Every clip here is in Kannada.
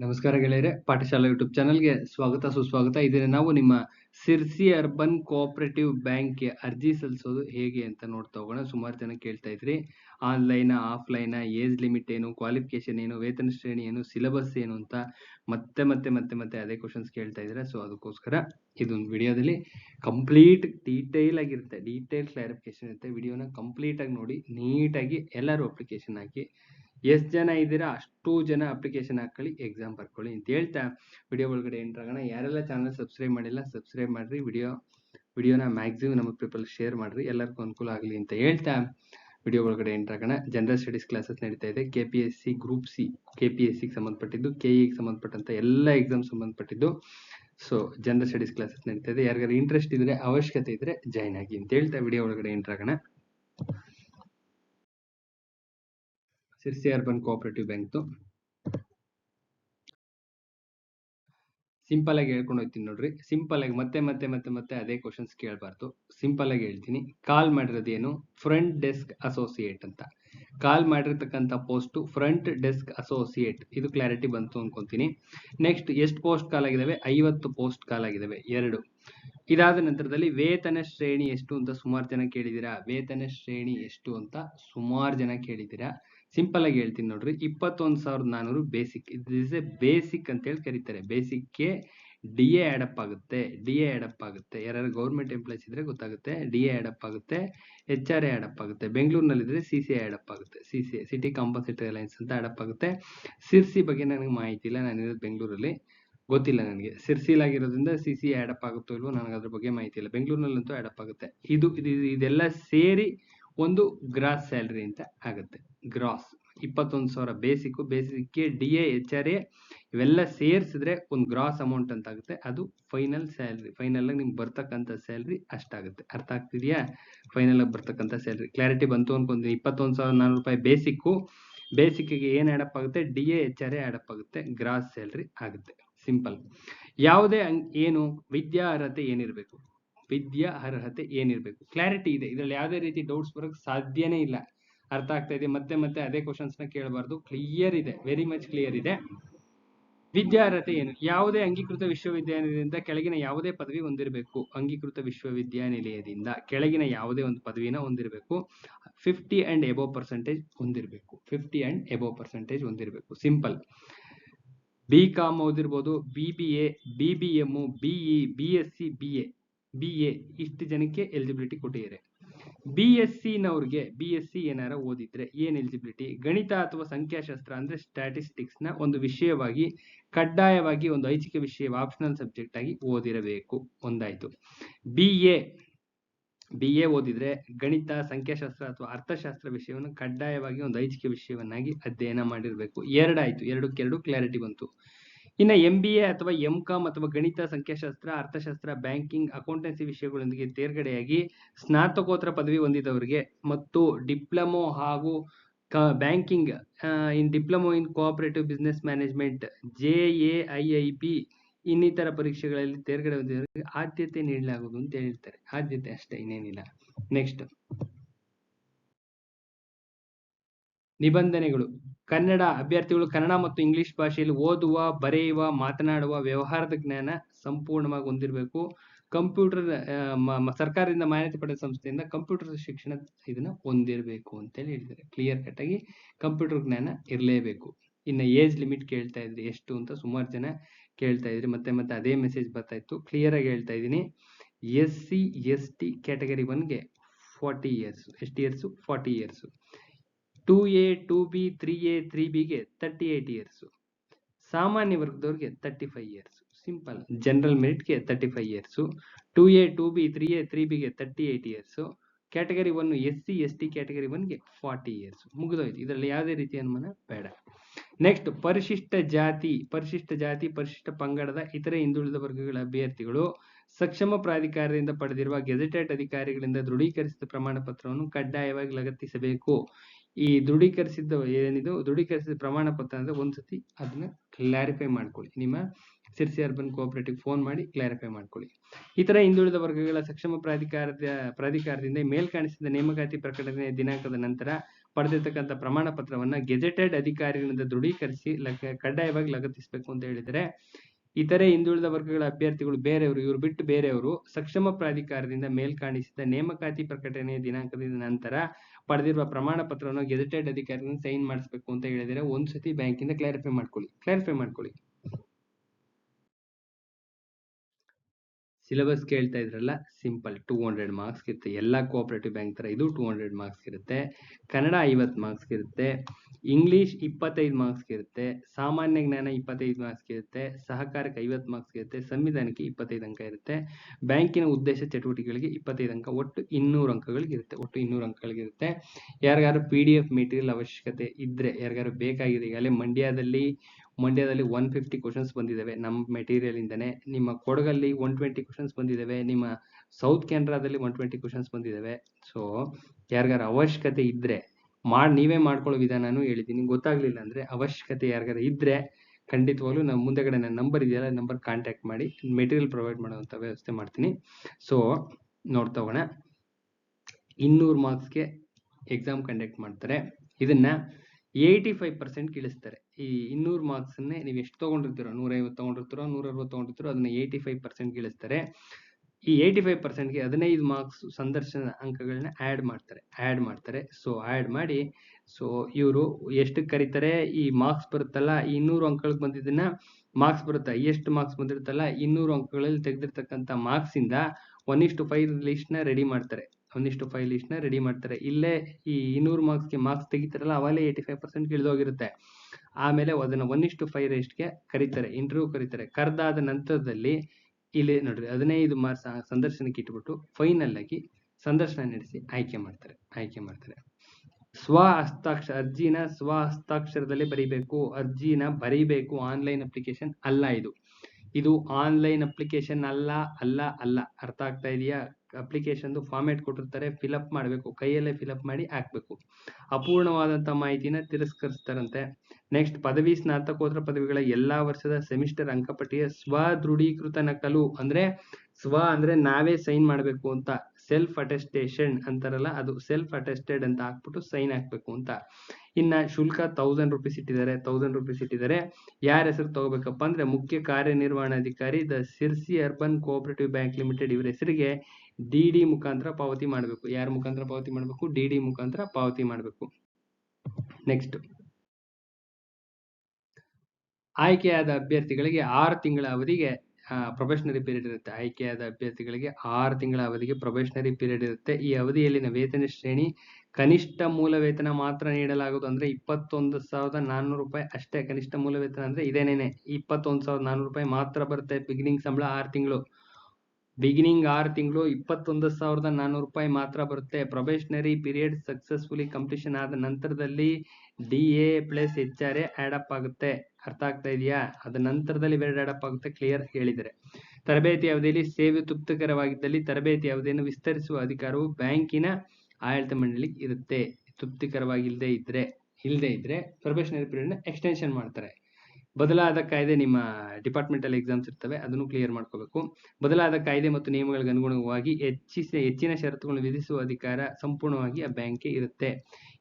ನಮಸ್ಕಾರ ಗೆಳೆಯರೆ, ಪಾಠಶಾಲಾ ಯೂಟ್ಯೂಬ್ ಚಾನಲ್ಗೆ ಸ್ವಾಗತ, ಸುಸ್ವಾಗತ. ಇದನ್ನ ನಾವು ನಿಮ್ಮ ಸಿರ್ಸಿ ಅರ್ಬನ್ ಕೋಆಪರೇಟಿವ್ ಬ್ಯಾಂಕ್ಗೆ ಅರ್ಜಿ ಸಲ್ಲಿಸೋದು ಹೇಗೆ ಅಂತ ನೋಡ್ತಾ ಹೋಗೋಣ. ಸುಮಾರು ಜನ ಕೇಳ್ತಾ ಇದ್ರಿ. ಆನ್ಲೈನ್, ಆಫ್ಲೈನ್, ಏಜ್ ಲಿಮಿಟ್ ಏನು ಕ್ವಾಲಿಫಿಕೇಶನ್ ಏನು, ವೇತನ ಶ್ರೇಣಿ ಏನು, ಸಿಲೆಬಸ್ ಏನು ಅಂತ ಮತ್ತೆ ಮತ್ತೆ ಮತ್ತೆ ಮತ್ತೆ ಅದೇ ಕ್ವಶನ್ಸ್ ಕೇಳ್ತಾ ಇದ್ದಾರೆ. ಸೊ, ಅದಕ್ಕೋಸ್ಕರ ಇದೊಂದು ವಿಡಿಯೋದಲ್ಲಿ ಕಂಪ್ಲೀಟ್ ಡೀಟೇಲ್ ಆಗಿರುತ್ತೆ. ಡೀಟೇಲ್ ಕ್ಲಾರಿಫಿಕೇಶನ್ ಇರುತ್ತೆ. ವಿಡಿಯೋನ ಕಂಪ್ಲೀಟ್ ಆಗಿ ನೋಡಿ, ನೀಟಾಗಿ ಎಲ್ಲರೂ ಅಪ್ಲಿಕೇಶನ್ ಹಾಕಿ ಎಷ್ಟು ಜನ ಇದ್ದೀರಾ, ಅಷ್ಟು ಜನ ಅಪ್ಲಿಕೇಶನ್ ಹಾಕೊಳ್ಳಿ ಎಕ್ಸಾಮ್ ಬರ್ಕೊಳ್ಳಿ ಅಂತ ಹೇಳ್ತಾ ವಿಡಿಯೋ ಒಳಗಡೆ ಎಂಟ್ರಾಗೋಣ ಯಾರೆಲ್ಲ ಚಾನಲ್ ಸಬ್ಸ್ಕ್ರೈಬ್ ಮಾಡಿಲ್ಲ ಸಬ್ಸ್ಕ್ರೈಬ್ ಮಾಡಿರಿ ವಿಡಿಯೋ ವಿಡಿಯೋನ ಮ್ಯಾಕ್ಸಿಮಮ್ ನಮ್ಮ ಪೀಪಲ್ ಶೇರ್ ಮಾಡಿರಿ, ಎಲ್ಲರಿಗೂ ಅನುಕೂಲ ಆಗಲಿ ಅಂತ ಹೇಳ್ತಾ ವಿಡಿಯೋ ಒಳಗಡೆ ಎಂಟ್ರಾಗೋಣ ಜನರಲ್ ಸ್ಟಡೀಸ್ ಕ್ಲಾಸಸ್ ನಡೀತಾ ಇದೆ. K P S C group C K P S ಸಿಗೆ ಸಂಬಂಧಪಟ್ಟಿದ್ದು ಕೆ ಇಗೆ ಸಂಬಂಧಪಟ್ಟಂತ ಎಲ್ಲ ಎಕ್ಸಾಮ್ ಸಂಬಂಧಪಟ್ಟಿದ್ದು. ಸೊ ಜನರಲ್ ಸ್ಟಡೀಸ್ ಕ್ಲಾಸಸ್ ನಡೀತಾ ಇದೆ. ಯಾರಿಗಾರು ಇಂಟ್ರೆಸ್ಟ್ ಇದ್ರೆ, ಅವಶ್ಯಕತೆ ಇದ್ರೆ ಜಾಯ್ನ್ ಆಗಿ ಅಂತ ಹೇಳ್ತಾ ವಿಡಿಯೋ ಒಳಗಡೆ ಎಂಟ್ರಾಗೋಣ ಸಿರ್ಸಿ ಅರ್ಬನ್ ಕೋಆಪರೇಟಿವ್ ಬ್ಯಾಂಕ್ದು ಸಿಂಪಲ್ ಆಗಿ ಹೇಳ್ಕೊಂಡು ಹೋಗ್ತೀನಿ ನೋಡ್ರಿ. ಸಿಂಪಲ್ ಆಗಿ ಮತ್ತೆ ಮತ್ತೆ ಮತ್ತೆ ಮತ್ತೆ ಅದೇ ಕ್ವಶನ್ಸ್ ಕೇಳಬಾರ್ದು. ಸಿಂಪಲ್ ಆಗಿ ಹೇಳ್ತೀನಿ. ಕಾಲ್ ಮಾಡಿರೋದೇನು ಫ್ರಂಟ್ ಡೆಸ್ಕ್ ಅಸೋಸಿಯೇಟ್ ಅಂತ. ಕಾಲ್ ಮಾಡಿರ್ತಕ್ಕಂಥ ಪೋಸ್ಟ್ ಫ್ರಂಟ್ ಡೆಸ್ಕ್ ಅಸೋಸಿಯೇಟ್ ಇದು ಕ್ಲಾರಿಟಿ ಬಂತು ಅನ್ಕೊಂತೀನಿ. ನೆಕ್ಸ್ಟ್ ಎಷ್ಟು ಪೋಸ್ಟ್ ಕಾಲ್ ಆಗಿದಾವೆ? ಐವತ್ತು ಪೋಸ್ಟ್ ಕಾಲ್ ಆಗಿದಾವೆ. ಎರಡು. ಇದಾದ ನಂತರದಲ್ಲಿ ವೇತನ ಶ್ರೇಣಿ ಎಷ್ಟು ಅಂತ ಸುಮಾರು ಜನ ಕೇಳಿದ್ದೀರಾ? ವೇತನ ಶ್ರೇಣಿ ಎಷ್ಟು ಅಂತ ಸುಮಾರು ಜನ ಕೇಳಿದ್ದೀರಾ? ಸಿಂಪಲ್ ಆಗಿ ಹೇಳ್ತೀನಿ ನೋಡ್ರಿ. ಇಪ್ಪತ್ತೊಂದು ಸಾವಿರದ ನಾನೂರು ಬೇಸಿಕ್ ಇಸ್ ಎ ಬೇಸಿಕ್ ಅಂತ ಹೇಳಿ ಕರೀತಾರೆ. ಬೇಸಿಕ್ಗೆ ಡಿ ಎ ಆ್ಯಡಪ್ ಆಗುತ್ತೆ. ಡಿ ಎ ಆ್ಯಡಪ್ ಆಗುತ್ತೆ. ಯಾರು ಗೌರ್ಮೆಂಟ್ ಎಂಪ್ಲಾಯ್ಸ್ ಇದ್ರೆ ಗೊತ್ತಾಗುತ್ತೆ. ಡಿ ಎ ಆ್ಯಡಪ್ ಆಗುತ್ತೆ. H R A add up ಆಗುತ್ತೆ. ಬೆಂಗಳೂರಿನಲ್ಲಿ ಸಿ ಸಿ ಆ್ಯಡಪ್ ಆಗುತ್ತೆ. C C city compensatory allowance ಅಂತ ಆ್ಯಡಪ್ ಆಗುತ್ತೆ. ಸಿರ್ಸಿ ಬಗ್ಗೆ ನನಗೆ ಮಾಹಿತಿ ಇಲ್ಲ. ನಾನು ಇರೋದು ಬೆಂಗಳೂರಲ್ಲಿ. ಗೊತ್ತಿಲ್ಲ ನನಗೆ. ಸಿರ್ಸಿಲಾಗಿರೋದ್ರಿಂದ ಸಿ ಸಿ ಆ್ಯಡಪ್ ಆಗುತ್ತೋ ಇಲ್ವೋ ನನಗೆ ಅದ್ರ ಬಗ್ಗೆ ಮಾಹಿತಿ ಇಲ್ಲ. ಬೆಂಗಳೂರಿನಲ್ಲಂತೂ ಆ್ಯಡಪ್ ಆಗುತ್ತೆ. ಇದು, ಇದೆಲ್ಲ ಸೇರಿ ಒಂದು ಗ್ರಾಸ್ ಸ್ಯಾಲ್ರಿ ಅಂತ ಆಗುತ್ತೆ. ಗ್ರಾಸ್ ಇಪ್ಪತ್ತೊಂದು ಸಾವಿರ basic ಬೇಸಿಕ್ಗೆ D A H R A ಇವೆಲ್ಲ ಸೇರಿಸಿದ್ರೆ ಒಂದು ಗ್ರಾಸ್ ಅಮೌಂಟ್ ಅಂತ ಆಗುತ್ತೆ. ಅದು ಫೈನಲ್ ಸ್ಯಾಲ್ರಿ ಫೈನಲ್ ಆಗಿ ನಿಮ್ಗೆ ಬರ್ತಕ್ಕಂಥ ಸ್ಯಾಲ್ರಿ ಅಷ್ಟಾಗುತ್ತೆ. ಅರ್ಥ ಆಗ್ತಿದೆಯಾ? ಫೈನಲ್ ಆಗಿ ಬರ್ತಕ್ಕಂಥ ಸ್ಯಾಲ್ರಿ ಕ್ಲಾರಿಟಿ ಬಂತು ಅನ್ಕೊಂತೀನಿ. ಇಪ್ಪತ್ತೊಂದು ಸಾವಿರ ನಾನ್ನೂರು ರೂಪಾಯಿ ಬೇಸಿಕ್ಕು ಬೇಸಿಕ್ಕಿಗೆ ಏನು ಆಡಪ್ ಆಗುತ್ತೆ? D A H R A add up ಆಗುತ್ತೆ. ಗ್ರಾಸ್ ಸ್ಯಾಲ್ರಿ ಆಗುತ್ತೆ. ಸಿಂಪಲ್ ಯಾವುದೇ ಏನು ವಿದ್ಯಾ ಅರ್ಹತೆ ಏನಿರಬೇಕು. ವಿದ್ಯಾ ಅರ್ಹತೆ ಏನಿರಬೇಕು? ಕ್ಲಾರಿಟಿ ಇದೆ. ಇದರಲ್ಲಿ ಯಾವುದೇ ರೀತಿ ಡೌಟ್ಸ್ ಬರೋಕ್ಕೆ ಸಾಧ್ಯನೇ ಇಲ್ಲ. ಅರ್ಥ ಆಗ್ತಾ ಇದೆ? ಮತ್ತೆ ಮತ್ತೆ ಅದೇ ಕ್ವಶನ್ಸ್ನ ಕೇಳಬಾರ್ದು. ಕ್ಲಿಯರ್ ಇದೆ. ವೆರಿ ಮಚ್ ಕ್ಲಿಯರ್ ಇದೆ. ವಿದ್ಯಾರ್ಹತೆ ಏನು? ಯಾವುದೇ ಅಂಗೀಕೃತ ವಿಶ್ವವಿದ್ಯಾನಿಲಯದಿಂದ ಕೆಳಗಿನ ಯಾವುದೇ ಪದವಿ ಹೊಂದಿರಬೇಕು. ಅಂಗೀಕೃತ ವಿಶ್ವವಿದ್ಯಾನಿಲಯದಿಂದ ಕೆಳಗಿನ ಯಾವುದೇ ಒಂದು ಪದವಿನ ಹೊಂದಿರಬೇಕು. ಫಿಫ್ಟಿ ಅಂಡ್ ಎಬೋ ಪರ್ಸೆಂಟೇಜ್ ಹೊಂದಿರಬೇಕು. ಫಿಫ್ಟಿ ಅಂಡ್ ಎಬೋ ಪರ್ಸೆಂಟೇಜ್ ಹೊಂದಿರಬೇಕು. Simple B com ಓದಿರ್ಬೋದು. B B A B B M B E B S C B A B A ಇಷ್ಟು ಜನಕ್ಕೆ ಎಲಿಜಿಬಿಲಿಟಿ ಕೊಟ್ಟಿದ್ದಾರೆ. ಬಿ ಎಸ್ ಸಿನವ್ರಿಗೆ ಬಿ ಎಸ್ ಸಿ ಏನಾರ ಓದಿದ್ರೆ ಏನ್ ಎಲಿಜಿಬಿಲಿಟಿ ಗಣಿತ ಅಥವಾ ಸಂಖ್ಯಾಶಾಸ್ತ್ರ ಅಂದ್ರೆ ಸ್ಟಾಟಿಸ್ಟಿಕ್ಸ್ನ ಒಂದು ವಿಷಯವಾಗಿ, ಕಡ್ಡಾಯವಾಗಿ ಒಂದು ಐಚ್ಛಿಕ ವಿಷಯ ಆಪ್ಷನಲ್ ಸಬ್ಜೆಕ್ಟ್ ಆಗಿ ಓದಿರಬೇಕು. ಒಂದಾಯ್ತು. ಬಿ ಎ ಬಿ ಎ ಓದಿದ್ರೆ ಗಣಿತ, ಸಂಖ್ಯಾಶಾಸ್ತ್ರ ಅಥವಾ ಅರ್ಥಶಾಸ್ತ್ರ ವಿಷಯವನ್ನು ಕಡ್ಡಾಯವಾಗಿ ಒಂದು ಐಚ್ಛಿಕ ವಿಷಯವನ್ನಾಗಿ ಅಧ್ಯಯನ ಮಾಡಿರಬೇಕು. ಎರಡಾಯ್ತು. ಎರಡಕ್ಕೆರಡು ಕ್ಲಾರಿಟಿ ಬಂತು. ಇನ್ನು ಎಂ ಬಿ ಎ ಅಥವಾ ಎಂ ಕಾಮ್ ಅಥವಾ ಗಣಿತ, ಸಂಖ್ಯಾಶಾಸ್ತ್ರ, ಅರ್ಥಶಾಸ್ತ್ರ ಬ್ಯಾಂಕಿಂಗ್ ಅಕೌಂಟೆನ್ಸಿ ವಿಷಯಗಳೊಂದಿಗೆ ತೇರ್ಗಡೆಯಾಗಿ ಸ್ನಾತಕೋತ್ತರ ಪದವಿ ಹೊಂದಿದವರಿಗೆ ಮತ್ತು ಡಿಪ್ಲೊಮೊ ಹಾಗೂ banking in diploma in cooperative business management J A I I P ಇನ್ನಿತರ ಪರೀಕ್ಷೆಗಳಲ್ಲಿ ತೇರ್ಗಡೆ ಹೊಂದಿದವರಿಗೆ ಆದ್ಯತೆ ನೀಡಲಾಗುವುದು ಅಂತ ಹೇಳ್ತಾರೆ ಆದ್ಯತೆ ಅಷ್ಟೇ, ಇನ್ನೇನಿಲ್ಲ. ನೆಕ್ಸ್ಟ್ ನಿಬಂಧನೆಗಳು. ಕನ್ನಡ ಅಭ್ಯರ್ಥಿಗಳು ಕನ್ನಡ ಮತ್ತು ಇಂಗ್ಲಿಷ್ ಭಾಷೆಯಲ್ಲಿ ಓದುವ, ಬರೆಯುವ, ಮಾತನಾಡುವ ವ್ಯವಹಾರದ ಜ್ಞಾನ ಸಂಪೂರ್ಣವಾಗಿ ಹೊಂದಿರಬೇಕು. ಕಂಪ್ಯೂಟರ್ ಸರ್ಕಾರದಿಂದ ಮಾನ್ಯತೆ ಪಡೆದ ಸಂಸ್ಥೆಯಿಂದ ಕಂಪ್ಯೂಟರ್ ಶಿಕ್ಷಣ ಇದನ್ನ ಹೊಂದಿರಬೇಕು ಅಂತೇಳಿ ಹೇಳಿದ್ದಾರೆ. ಕ್ಲಿಯರ್ ಕಟ್ ಆಗಿ ಕಂಪ್ಯೂಟರ್ ಜ್ಞಾನ ಇರಲೇಬೇಕು. ಇನ್ನು ಏಜ್ ಲಿಮಿಟ್ ಕೇಳ್ತಾ ಇದ್ರಿ, ಎಷ್ಟು ಅಂತ ಸುಮಾರು ಜನ ಕೇಳ್ತಾ ಇದ್ರಿ. ಮತ್ತೆ ಮತ್ತೆ ಅದೇ ಮೆಸೇಜ್ ಬರ್ತಾ ಇತ್ತು. ಕ್ಲಿಯರ್ ಆಗಿ ಹೇಳ್ತಾ ಇದ್ದೀನಿ. S C S T category ಒನ್ಗೆ forty years ಎಷ್ಟು years forty years two A two B three A three ಬಿಗೆ ತರ್ಟಿ ಏಯ್ಟ್ ಇಯರ್ಸು ಸಾಮಾನ್ಯ ವರ್ಗದವ್ರಿಗೆ thirty five years simple general ಮೆರಿಟ್ಗೆ thirty five years two A two B three A three ಬಿಗೆ thirty eight years category one S C S T category ಒನ್ಗೆ forty years ಮುಗಿದೋಯ್ತು. ಇದರಲ್ಲಿ ಯಾವುದೇ ರೀತಿ ಅನುಮಾನ ಬೇಡ. ನೆಕ್ಸ್ಟ್ ಪರಿಶಿಷ್ಟ ಜಾತಿ ಪರಿಶಿಷ್ಟ ಜಾತಿ, ಪರಿಶಿಷ್ಟ ಪಂಗಡದ ಇತರೆ ಹಿಂದುಳಿದ ವರ್ಗಗಳ ಅಭ್ಯರ್ಥಿಗಳು ಸಕ್ಷಮ ಪ್ರಾಧಿಕಾರದಿಂದ ಪಡೆದಿರುವ ಗೆಜೆಟೆಡ್ ಅಧಿಕಾರಿಗಳಿಂದ ದೃಢೀಕರಿಸಿದ ಪ್ರಮಾಣ ಪತ್ರವನ್ನು ಕಡ್ಡಾಯವಾಗಿ ಲಗತ್ತಿಸಬೇಕು. ಈ ದೃಢೀಕರಿಸಿದ ಏನಿದು, ದೃಢೀಕರಿಸಿದ ಪ್ರಮಾಣ ಪತ್ರ ಅಂದ್ರೆ ಒಂದ್ಸತಿ ಅದನ್ನ ಕ್ಲಾರಿಫೈ ಮಾಡ್ಕೊಳ್ಳಿ. ನಿಮ್ಮ ಸಿರ್ಸಿ ಅರ್ಬನ್ ಕೋಆಪರೇಟಿವ್ ಫೋನ್ ಮಾಡಿ ಕ್ಲಾರಿಫೈ ಮಾಡ್ಕೊಳ್ಳಿ. ಇತರ ಹಿಂದುಳಿದ ವರ್ಗಗಳ ಸಕ್ಷಮ ಪ್ರಾಧಿಕಾರದ, ಪ್ರಾಧಿಕಾರದಿಂದ ಮೇಲ್ಕಾಣಿಸಿದ ನೇಮಕಾತಿ ಪ್ರಕಟಣೆ ದಿನಾಂಕದ ನಂತರ ಪಡೆದಿರ್ತಕ್ಕಂಥ ಪ್ರಮಾಣ ಪತ್ರವನ್ನ ಗೆಜೆಟೆಡ್ ಅಧಿಕಾರಿಗಳಿಂದ ದೃಢೀಕರಿಸಿ ಲಗ, ಕಡ್ಡಾಯವಾಗಿ ಲಗತ್ತಿಸಬೇಕು ಅಂತ ಹೇಳಿದರೆ, ಇತರೆ ಹಿಂದುಳಿದ ವರ್ಗಗಳ ಅಭ್ಯರ್ಥಿಗಳು ಬೇರೆಯವರು, ಇವರು ಬಿಟ್ಟು ಬೇರೆಯವರು ಸಕ್ಷಮ ಪ್ರಾಧಿಕಾರದಿಂದ ಮೇಲ್ಕಾಣಿಸಿದ ನೇಮಕಾತಿ ಪ್ರಕಟಣೆಯ ದಿನಾಂಕದಿಂದ ನಂತರ ಪಡೆದಿರುವ ಪ್ರಮಾಣ ಪತ್ರವನ್ನು ಗೆಜೆಟೆಡ್ ಅಧಿಕಾರಿಯಿಂದ ಸೈನ್ ಮಾಡಿಸ್ಬೇಕು ಅಂತ ಹೇಳಿದರೆ ಒಂದ್ಸತಿ ಬ್ಯಾಂಕಿಂದ ಕ್ಲಾರಿಫೈ ಮಾಡ್ಕೊಳ್ಳಿ. ಕ್ಲಾರಿಫೈ ಮಾಡ್ಕೊಳ್ಳಿ. ಸಿಲೆಬಸ್ ಕೇಳ್ತಾ ಇದ್ರಲ್ಲ ಸಿಂಪಲ್ ಟೂ ಹಂಡ್ರೆಡ್ ಮಾರ್ಕ್ಸ್ ಇರುತ್ತೆ. ಎಲ್ಲ ಕೋಆಪರೇಟಿವ್ ಬ್ಯಾಂಕ್ ತರ ಇದು ಟೂ ಹಂಡ್ರೆಡ್ ಮಾರ್ಕ್ಸ್ ಇರುತ್ತೆ. ಕನ್ನಡ ಐವತ್ತು ಮಾರ್ಕ್ಸ್ ಇರುತ್ತೆ. ಇಂಗ್ಲಿಷ್ ಇಪ್ಪತ್ತೈದು ಮಾರ್ಕ್ಸ್ ಇರುತ್ತೆ. ಸಾಮಾನ್ಯ ಜ್ಞಾನ ಇಪ್ಪತ್ತೈದು ಮಾರ್ಕ್ಸ್ ಇರುತ್ತೆ. ಸಹಕಾರಕ್ಕೆ ಐವತ್ತು ಮಾರ್ಕ್ಸ್ ಇರುತ್ತೆ. ಸಂವಿಧಾನಕ್ಕೆ ಇಪ್ಪತ್ತೈದು ಅಂಕ ಇರುತ್ತೆ. ಬ್ಯಾಂಕಿನ ಉದ್ದೇಶ ಚಟುವಟಿಕೆಗಳಿಗೆ ಇಪ್ಪತ್ತೈದು ಅಂಕ. ಒಟ್ಟು ಇನ್ನೂರು ಅಂಕಗಳಿಗಿರುತ್ತೆ ಒಟ್ಟು ಇನ್ನೂರು ಅಂಕಗಳಿಗಿರುತ್ತೆ ಯಾರಿಗಾರು ಪಿ ಡಿ ಎಫ್ ಮೆಟೀರಿಯಲ್ ಅವಶ್ಯಕತೆ ಇದ್ದರೆ ಯಾರಿಗಾರು ಬೇಕಾಗಿದೆ ಈಗಾಗಲೇ ಮಂಡ್ಯದಲ್ಲಿ ಮಂಡ್ಯದಲ್ಲಿ ಒನ್ ಫಿಫ್ಟಿ ಕ್ವಶನ್ಸ್ ಬಂದಿದ್ದಾವೆ ನಮ್ಮ ಮೆಟೀರಿಯಲ್ ಇಂದನೇ. ನಿಮ್ಮ ಕೊಡಗಲ್ಲಿ ಒನ್ ಟ್ವೆಂಟಿ ಕ್ವಶನ್ಸ್ ಬಂದಿದ್ದಾವೆ ನಿಮ್ಮ ಸೌತ್ ಕೆನರಾದಲ್ಲಿ ಒನ್ ಟ್ವೆಂಟಿ ಕ್ವಶನ್ಸ್ ಬಂದಿದ್ದಾವೆ ಸೊ ಯಾರಿಗಾರ ಅವಶ್ಯಕತೆ ಇದ್ರೆ ಮಾಡಿ, ನೀವೇ ಮಾಡ್ಕೊಳ್ಳೋ ವಿಧಾನನೂ ಹೇಳಿದ್ದೀನಿ ಗೊತ್ತಾಗ್ಲಿಲ್ಲ ಅಂದ್ರೆ ಅವಶ್ಯಕತೆ ಯಾರಿಗಾರ ಇದ್ರೆ ಖಂಡಿತವಾಗ್ಲೂ ನಮ್ಮ ಮುಂದೆಗಡೆ ನನ್ನ ನಂಬರ್ ಇದೆಯಲ್ಲ ನಂಬರ್ ಕಾಂಟ್ಯಾಕ್ಟ್ ಮಾಡಿ ಮೆಟೀರಿಯಲ್ ಪ್ರೊವೈಡ್ ಮಾಡುವಂಥ ವ್ಯವಸ್ಥೆ ಮಾಡ್ತೀನಿ. ಸೊ ನೋಡ್ತಾ ಹೋಗೋಣ. ಇನ್ನೂರು ಮಾರ್ಕ್ಸ್ಗೆ ಎಕ್ಸಾಮ್ ಕಂಡಕ್ಟ್ ಮಾಡ್ತಾರೆ. ಇದನ್ನ ಏಯ್ಟಿ ಫೈವ್ ಪರ್ಸೆಂಟ್ ಕೀಳಿಸ್ತಾರೆ. ಈ ಇನ್ನೂರು ಮಾರ್ಕ್ಸನ್ನೇ ನೀವು ಎಷ್ಟು ತೊಗೊಂಡಿರ್ತೀರೋ, ನೂರೈವತ್ತು ತೊಗೊಂಡಿರ್ತೀರೋ ನೂರ ಅರವತ್ತು ತೊಗೊಂಡಿರ್ತೀರೋ ಅದನ್ನ ಏಯ್ಟಿ ಫೈವ್ ಪರ್ಸೆಂಟ್ ಇಳಿಸ್ತಾರೆ ಈ ಏಯ್ಟಿ ಫೈವ್ ಪರ್ಸೆಂಟ್ಗೆ ಹದಿನೈದು ಮಾರ್ಕ್ಸ್ ಸಂದರ್ಶನ ಅಂಕಗಳನ್ನ ಆ್ಯಡ್ ಮಾಡ್ತಾರೆ ಆ್ಯಡ್ ಮಾಡ್ತಾರೆ. ಸೊ ಆ್ಯಡ್ ಮಾಡಿ ಸೊ ಇವರು ಎಷ್ಟಕ್ಕೆ ಕರೀತಾರೆ, ಈ ಮಾರ್ಕ್ಸ್ ಬರುತ್ತಲ್ಲ, ಈ ಇನ್ನೂರು ಅಂಕಗಳಿಗೆ ಬಂದಿದ್ದನ್ನ ಮಾರ್ಕ್ಸ್ ಬರುತ್ತೆ ಎಷ್ಟು ಮಾರ್ಕ್ಸ್ ಬಂದಿರುತ್ತಲ್ಲ, ಇನ್ನೂರು ಅಂಕಗಳಲ್ಲಿ ತೆಗೆದಿರ್ತಕ್ಕಂಥ ಮಾರ್ಕ್ಸಿಂದ ಒನ್ ಇಷ್ಟು ಫೈವ್ ಲಿಸ್ಟ್ನ ರೆಡಿ ಮಾಡ್ತಾರೆ. ಒನ್ ಫೈಲ್ ಲಿಸ್ಟ್ನ ರೆಡಿ ಮಾಡ್ತಾರೆ. ಇಲ್ಲೇ ಈ ಇನ್ನೂರು ಮಾರ್ಕ್ಸ್ಗೆ ಮಾರ್ಕ್ಸ್ ತೆಗಿತಾರಲ್ಲ, ಅವಾಗಲೇ ಏಯ್ಟಿ ಫೈವ್ ಪರ್ಸೆಂಟ್ ಇಳಿದೋಗಿರುತ್ತೆ. ಆಮೇಲೆ ಅದನ್ನು ಒಂದಿಷ್ಟು ಫೈವ್ ಕರಿತಾರೆ ಕರೀತಾರೆ ಇಂಟರ್ವ್ಯೂ ಕರೀತಾರೆ. ಕರೆದಾದ ನಂತರದಲ್ಲಿ ಇಲ್ಲಿ ನೋಡ್ರಿ, ಹದಿನೈದು ಮಾರ್ಕ್ಸ್ ಸಂದರ್ಶನಕ್ಕೆ ಇಟ್ಬಿಟ್ಟು ಫೈನಲ್ ಆಗಿ ಸಂದರ್ಶನ ನಡೆಸಿ ಆಯ್ಕೆ ಮಾಡ್ತಾರೆ ಆಯ್ಕೆ ಮಾಡ್ತಾರೆ. ಸ್ವ ಹಸ್ತಾಕ್ಷರ, ಅರ್ಜಿನ ಸ್ವ ಹಸ್ತಾಕ್ಷರದಲ್ಲಿ ಬರಿಬೇಕು, ಅರ್ಜಿನ ಬರಿಬೇಕು ಆನ್ಲೈನ್ ಅಪ್ಲಿಕೇಶನ್ ಅಲ್ಲ ಇದು. ಇದು ಆನ್ಲೈನ್ ಅಪ್ಲಿಕೇಶನ್ ಅಲ್ಲ ಅಲ್ಲ ಅಲ್ಲ. ಅರ್ಥ ಆಗ್ತಾ ಇದೆಯಾ? ಅಪ್ಲಿಕೇಶನ್ ಫಾರ್ಮೆಟ್ ಕೊಟ್ಟಿರ್ತಾರೆ ಫಿಲಪ್ ಮಾಡಬೇಕು. ಕೈಯಲ್ಲೇ ಫಿಲಪ್ ಮಾಡಿ ಹಾಕ್ಬೇಕು. ಅಪೂರ್ಣವಾದಂಥ ಮಾಹಿತಿನ ತಿರಸ್ಕರಿಸ್ತಾರಂತೆ. ನೆಕ್ಸ್ಟ್ ಪದವಿ ಸ್ನಾತಕೋತ್ತರ ಪದವಿಗಳ ಎಲ್ಲಾ ವರ್ಷದ ಸೆಮಿಸ್ಟರ್ ಅಂಕಪಟ್ಟಿಯ ಸ್ವ ದೃಢೀಕೃತ ನಕಲು ಅಂದ್ರೆ, ಸ್ವ ಅಂದ್ರೆ ನಾವೇ ಸೈನ್ ಮಾಡಬೇಕು ಅಂತ. ಸೆಲ್ಫ್ ಅಟೆಸ್ಟೇಷನ್ ಅಂತಾರಲ್ಲ, ಅದು ಸೆಲ್ಫ್ ಅಟೆಸ್ಟೆಡ್ ಅಂತ ಹಾಕ್ಬಿಟ್ಟು ಸೈನ್ ಹಾಕ್ಬೇಕು ಅಂತ. ಇನ್ನ ಶುಲ್ಕ ತೌಸಂಡ್ ರುಪೀಸ್ ಇಟ್ಟಿದ್ದಾರೆ ತೌಸಂಡ್ ರುಪೀಸ್ ಇಟ್ಟಿದ್ದಾರೆ. ಯಾರ ಹೆಸರು ತಗೋಬೇಕಪ್ಪ ಅಂದ್ರೆ ಮುಖ್ಯ ಕಾರ್ಯನಿರ್ವಹಣಾಧಿಕಾರಿ the Sirsi urban cooperative bank limited ಇವರ ಹೆಸರಿಗೆ ಡಿಡಿ ಮುಖಾಂತರ ಪಾವತಿ ಮಾಡಬೇಕು. ಯಾರ ಮುಖಾಂತರ ಪಾವತಿ ಮಾಡಬೇಕು? ಡಿಡಿ ಮುಖಾಂತರ ಪಾವತಿ ಮಾಡಬೇಕು. ನೆಕ್ಸ್ಟ್ ಆಯ್ಕೆಯಾದ ಅಭ್ಯರ್ಥಿಗಳಿಗೆ ಆರು ತಿಂಗಳ ಅವಧಿಗೆ ಪ್ರೊಫೆಷನರಿ ಪೀರಿಯಡ್ ಇರುತ್ತೆ. ಆಯ್ಕೆಯಾದ ಅಭ್ಯರ್ಥಿಗಳಿಗೆ ಆರು ತಿಂಗಳ ಅವಧಿಗೆ ಪ್ರೊಬೆಷನರಿ ಪೀರಿಯಡ್ ಇರುತ್ತೆ. ಈ ಅವಧಿಯಲ್ಲಿನ ವೇತನ ಶ್ರೇಣಿ ಕನಿಷ್ಠ ಮೂಲ ವೇತನ ಮಾತ್ರ ನೀಡಲಾಗುವುದು ಅಂದ್ರೆ ಇಪ್ಪತ್ತೊಂದು ಸಾವಿರದ ನಾನ್ನೂರು ರೂಪಾಯಿ ಅಷ್ಟೇ. ಕನಿಷ್ಠ ಮೂಲ ವೇತನ ಅಂದ್ರೆ ಇದೇನೇನೆ? ಇಪ್ಪತ್ತೊಂದು ಸಾವಿರದ ನಾನ್ನೂರು ರೂಪಾಯಿ ಮಾತ್ರ ಬರುತ್ತೆ ಬಿಗಿನಿಂಗ್ ಸಂಬಳ ಆರು ತಿಂಗಳು. ಬಿಗಿನಿಂಗ್ ಆರು ತಿಂಗಳು ಇಪ್ಪತ್ತೊಂದು ಸಾವಿರದ ನಾನ್ನೂರು ರೂಪಾಯಿ ಮಾತ್ರ ಬರುತ್ತೆ. ಪ್ರೊಬೇಷನರಿ ಪೀರಿಯಡ್ ಸಕ್ಸಸ್ಫುಲಿ ಕಂಪ್ಲೀಷನ್ ಆದ ನಂತರದಲ್ಲಿ D A plus H R A up ಆಗುತ್ತೆ. ಅರ್ಥ ಆಗ್ತಾ ಇದೆಯಾ? ಅದ ನಂತರದಲ್ಲಿ ಇವೆರಡು ಅಪ್ ಆಗುತ್ತೆ ಕ್ಲಿಯರ್ ಹೇಳಿದರೆ. ತರಬೇತಿ ಅವಧಿಯಲ್ಲಿ ಸೇವೆ ತೃಪ್ತಿಕರವಾಗಿದ್ದಲ್ಲಿ ತರಬೇತಿ ಅವಧಿಯನ್ನು ವಿಸ್ತರಿಸುವ ಅಧಿಕಾರವು ಬ್ಯಾಂಕಿನ ಆಡಳಿತ ಮಂಡಳಿ ಇರುತ್ತೆ. ತೃಪ್ತಿಕರವಾಗಿಲ್ಲದೆ ಇದ್ರೆ ಇಲ್ಲದೆ ಇದ್ರೆ ಪ್ರೊಬೇಷನರಿ ಪೀರಿಯಡ್ನ ಎಕ್ಸ್ಟೆನ್ಷನ್ ಮಾಡ್ತಾರೆ. ಬದಲಾದ ಕಾಯ್ದೆ ನಿಮ್ಮ ಡಿಪಾರ್ಟ್ಮೆಂಟಲ್ ಎಕ್ಸಾಮ್ಸ್ ಇರ್ತವೆ, ಅದನ್ನು ಕ್ಲಿಯರ್ ಮಾಡ್ಕೋಬೇಕು. ಬದಲಾದ ಕಾಯ್ದೆ ಮತ್ತು ನಿಯಮಗಳಿಗೆ ಅನುಗುಣವಾಗಿ ಹೆಚ್ಚಿಸ, ಹೆಚ್ಚಿನ ಷರತ್ತುಗಳನ್ನು ವಿಧಿಸುವ ಅಧಿಕಾರ ಸಂಪೂರ್ಣವಾಗಿ ಆ ಬ್ಯಾಂಕ್ಗೆ ಇರುತ್ತೆ.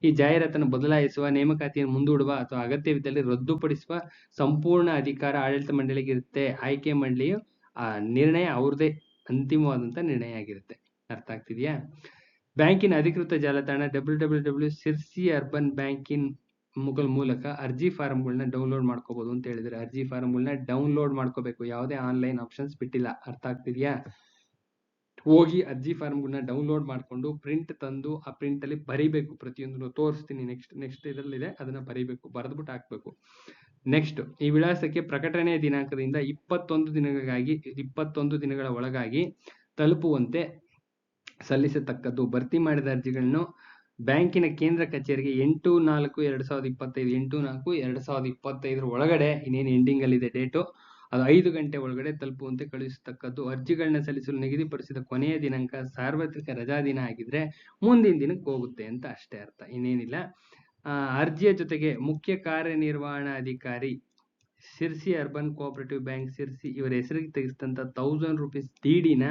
ಈ ಜಾಹೀರಾತನ್ನು ಬದಲಾಯಿಸುವ, ನೇಮಕಾತಿಯನ್ನು ಮುಂದೂಡುವ ಅಥವಾ ಅಗತ್ಯವಿದ್ದಲ್ಲಿ ರದ್ದುಪಡಿಸುವ ಸಂಪೂರ್ಣ ಅಧಿಕಾರ ಆಡಳಿತ ಮಂಡಳಿಗೆ ಇರುತ್ತೆ. ಆಯ್ಕೆ ಮಂಡಳಿಯು, ಆ ನಿರ್ಣಯ ಅವ್ರದೇ ಅಂತಿಮವಾದಂತ ನಿರ್ಣಯ ಆಗಿರುತ್ತೆ. ಅರ್ಥ ಆಗ್ತಿದ್ಯಾ? ಬ್ಯಾಂಕಿನ ಅಧಿಕೃತ ಜಾಲತಾಣ W W W Sirsi urban ಬ್ಯಾಂಕಿನ್ ಮುಗಲ್ ಮೂಲಕ ಅರ್ಜಿ ಫಾರಂಗಳನ್ನ ಡೌನ್ಲೋಡ್ ಮಾಡ್ಕೋಬಹುದು ಅಂತ ಹೇಳಿದ್ರೆ ಅರ್ಜಿ ಫಾರಂಗಳನ್ನ ಡೌನ್ಲೋಡ್ ಮಾಡ್ಕೋಬೇಕು. ಯಾವುದೇ ಆನ್ಲೈನ್ ಆಪ್ಷನ್ಸ್ ಬಿಟ್ಟಿಲ್ಲ. ಅರ್ಥ ಆಗ್ತಿದ್ಯಾ? ಹೋಗಿ ಅರ್ಜಿ ಫಾರ್ಮ್ಗಳನ್ನ ಡೌನ್ಲೋಡ್ ಮಾಡ್ಕೊಂಡು ಪ್ರಿಂಟ್ ತಂದು ಆ ಪ್ರಿಂಟ್ ಅಲ್ಲಿ ಬರಿಬೇಕು. ಪ್ರತಿಯೊಂದನ್ನು ತೋರಿಸ್ತೀನಿ. ನೆಕ್ಸ್ಟ್ ನೆಕ್ಸ್ಟ್ ಇದರಲ್ಲಿದೆ. ಅದನ್ನ ಬರಿಬೇಕು. ಬರೆದ್ಬಿಟ್ಟು ಹಾಕ್ಬೇಕು. ನೆಕ್ಸ್ಟ್, ಈ ವಿಳಾಸಕ್ಕೆ ಪ್ರಕಟಣೆ ದಿನಾಂಕದಿಂದ ಇಪ್ಪತ್ತೊಂದು ದಿನಗಳಿಗಾಗಿ, ಇಪ್ಪತ್ತೊಂದು ದಿನಗಳ ಒಳಗಾಗಿ ತಲುಪುವಂತೆ ಸಲ್ಲಿಸತಕ್ಕದ್ದು. ಭರ್ತಿ ಮಾಡಿದ ಅರ್ಜಿಗಳನ್ನು ಬ್ಯಾಂಕಿನ ಕೇಂದ್ರ ಕಚೇರಿಗೆ ಎಂಟು ನಾಲ್ಕು ಎರಡು ಸಾವಿರದ ಇಪ್ಪತ್ತೈದು, ಎಂಟು ನಾಲ್ಕು ಎರಡು ಸಾವಿರದ ಇಪ್ಪತ್ತೈದರ ಒಳಗಡೆ, ಇನ್ನೇನು ಎಂಡಿಂಗ್ ಅಲ್ಲಿ ಇದೆ ಡೇಟು ಅದು ಐದು ಗಂಟೆ ಒಳಗಡೆ ತಲುಪುವಂತೆ ಕಳುಹಿಸತಕ್ಕದ್ದು. ಅರ್ಜಿಗಳನ್ನ ಸಲ್ಲಿಸಲು ನಿಗದಿಪಡಿಸಿದ ಕೊನೆಯ ದಿನಾಂಕ ಸಾರ್ವತ್ರಿಕ ರಜಾ ದಿನ ಆಗಿದ್ರೆ ಮುಂದಿನ ದಿನಕ್ಕೆ ಹೋಗುತ್ತೆ ಅಂತ ಅಷ್ಟೇ ಅರ್ಥ. ಇನ್ನೇನಿಲ್ಲ. ಅರ್ಜಿಯ ಜೊತೆಗೆ ಮುಖ್ಯ ಕಾರ್ಯನಿರ್ವಹಣಾಧಿಕಾರಿ Sirsi urban cooperative bank Sirsi, ಇವರ ಹೆಸರಿಗೆ ತೆಗೆಸಿದಂತ ತೌಸಂಡ್ ರುಪೀಸ್ ಡಿಡಿನ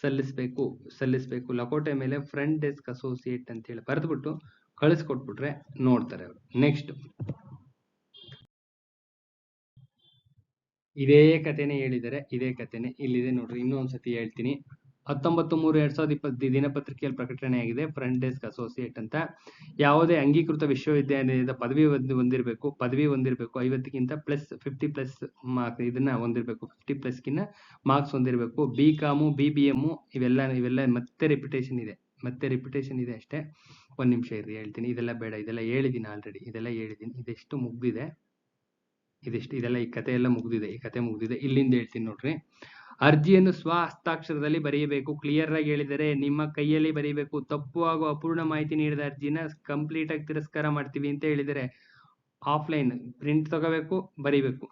ಸಲ್ಲಿಸಬೇಕು ಸಲ್ಲಿಸಬೇಕು. ಲಕೋಟೆ ಮೇಲೆ ಫ್ರಂಟ್ ಡೆಸ್ಕ್ ಅಸೋಸಿಯೇಟ್ ಅಂತ ಹೇಳಿ ಬರೆದ್ಬಿಟ್ಟು ಕಳಿಸ್ಕೊಟ್ಬಿಟ್ರೆ ನೋಡ್ತಾರೆ ಅವರು. ನೆಕ್ಸ್ಟ್ ಇದೇ ಕಥೆನೇ ಹೇಳಿದ್ದಾರೆ, ಇದೇ ಕಥೆನೆ ಇಲ್ಲಿದೆ ನೋಡ್ರಿ. ಇನ್ನೂ ಒಂದ್ಸತಿ ಹೇಳ್ತೀನಿ. ಹತ್ತೊಂಬತ್ತು ಮೂರು ಎರಡ್ ಸಾವಿರದ ಇಪ್ಪತ್ತು ದಿನಪತ್ರಿಕೆಯಲ್ಲಿ ಪ್ರಕಟಣೆಯಾಗಿದೆ ಫ್ರಂಟ್ ಡೆಸ್ಕ್ ಅಸೋಸಿಯೇಟ್ ಅಂತ. ಯಾವುದೇ ಅಂಗೀಕೃತ ವಿಶ್ವವಿದ್ಯಾನಿಲಯದ ಪದವಿ ಹೊಂದಿ- ಹೊಂದಿರಬೇಕು, ಪದವಿ ಹೊಂದಿರಬೇಕು, ಐವತ್ತಕ್ಕಿಂತ ಪ್ಲಸ್ ಫಿಫ್ಟಿ ಪ್ಲಸ್ ಮಾರ್ಕ್ ಇದನ್ನ ಹೊಂದಿರಬೇಕು ಫಿಫ್ಟಿ ಪ್ಲಸ್ಗಿನ್ನ ಮಾರ್ಕ್ಸ್ ಹೊಂದಿರಬೇಕು. B com B B M ಇವೆಲ್ಲ ಇವೆಲ್ಲ ಮತ್ತೆ ರೆಪ್ಯುಟೇಷನ್ ಇದೆ, ಮತ್ತೆ ರೆಪ್ಯುಟೇಷನ್ ಇದೆ ಅಷ್ಟೇ. ಒಂದ್ ನಿಮಿಷ ಇರಿ ಹೇಳ್ತೀನಿ. ಇದೆಲ್ಲ ಬೇಡ, ಇದೆಲ್ಲ ಹೇಳಿದ್ದೀನಿ ಆಲ್ರೆಡಿ ಇದೆಲ್ಲ ಹೇಳಿದ್ದೀನಿ ಇದೆಷ್ಟು ಮುಗ್ದಿದೆ? ಇದಿಷ್ಟು, ಇದೆಲ್ಲ ಈ ಕಥೆ ಎಲ್ಲ ಮುಗ್ದಿದೆ, ಈ ಕತೆ ಮುಗ್ದಿದೆ. ಇಲ್ಲಿಂದ ಹೇಳ್ತೀನಿ ನೋಡ್ರಿ. ಅರ್ಜಿಯನ್ನು ಸ್ವ ಹಸ್ತಾಕ್ಷರದಲ್ಲಿ ಬರೆಯಬೇಕು. ಕ್ಲಿಯರ್ ಆಗಿ ಹೇಳಿದರೆ ನಿಮ್ಮ ಕೈಯಲ್ಲಿ ಬರೀಬೇಕು ತಪ್ಪು ಹಾಗೂ ಅಪೂರ್ಣ ಮಾಹಿತಿ ನೀಡಿದ ಅರ್ಜಿನ ಕಂಪ್ಲೀಟ್ ಆಗಿ ತಿರಸ್ಕಾರ ಮಾಡ್ತೀವಿ ಅಂತ ಹೇಳಿದರೆ ಆಫ್ಲೈನ್ ಪ್ರಿಂಟ್ ತಗೋಬೇಕು, ಬರೀಬೇಕು.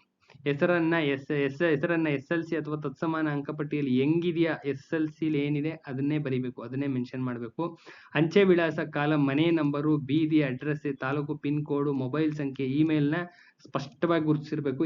ಹೆಸರನ್ನ ಎಸ್ ಎಸ್, ಹೆಸರನ್ನ ಎಸ್ ಎಲ್ ಸಿ ಅಥವಾ ತತ್ಸಮಾನ ಅಂಕಪಟ್ಟಿಯಲ್ಲಿ ಹೆಂಗಿದೆಯಾ, ಎಸ್ ಎಲ್ ಸಿಲಿ ಏನಿದೆ ಅದನ್ನೇ ಬರೀಬೇಕು, ಅದನ್ನೇ ಮೆನ್ಷನ್ ಮಾಡಬೇಕು. ಅಂಚೆ ವಿಳಾಸ ಕಾಲ ಮನೆ ನಂಬರು, ಬೀದಿ, ಅಡ್ರೆಸ್, ತಾಲೂಕು ಪಿನ್ ಕೋಡ್ ಮೊಬೈಲ್ ಸಂಖ್ಯೆ ಇಮೇಲ್ನ ಸ್ಪಷ್ಟವಾಗಿ ಗುರುತಿಸಿರ್ಬೇಕು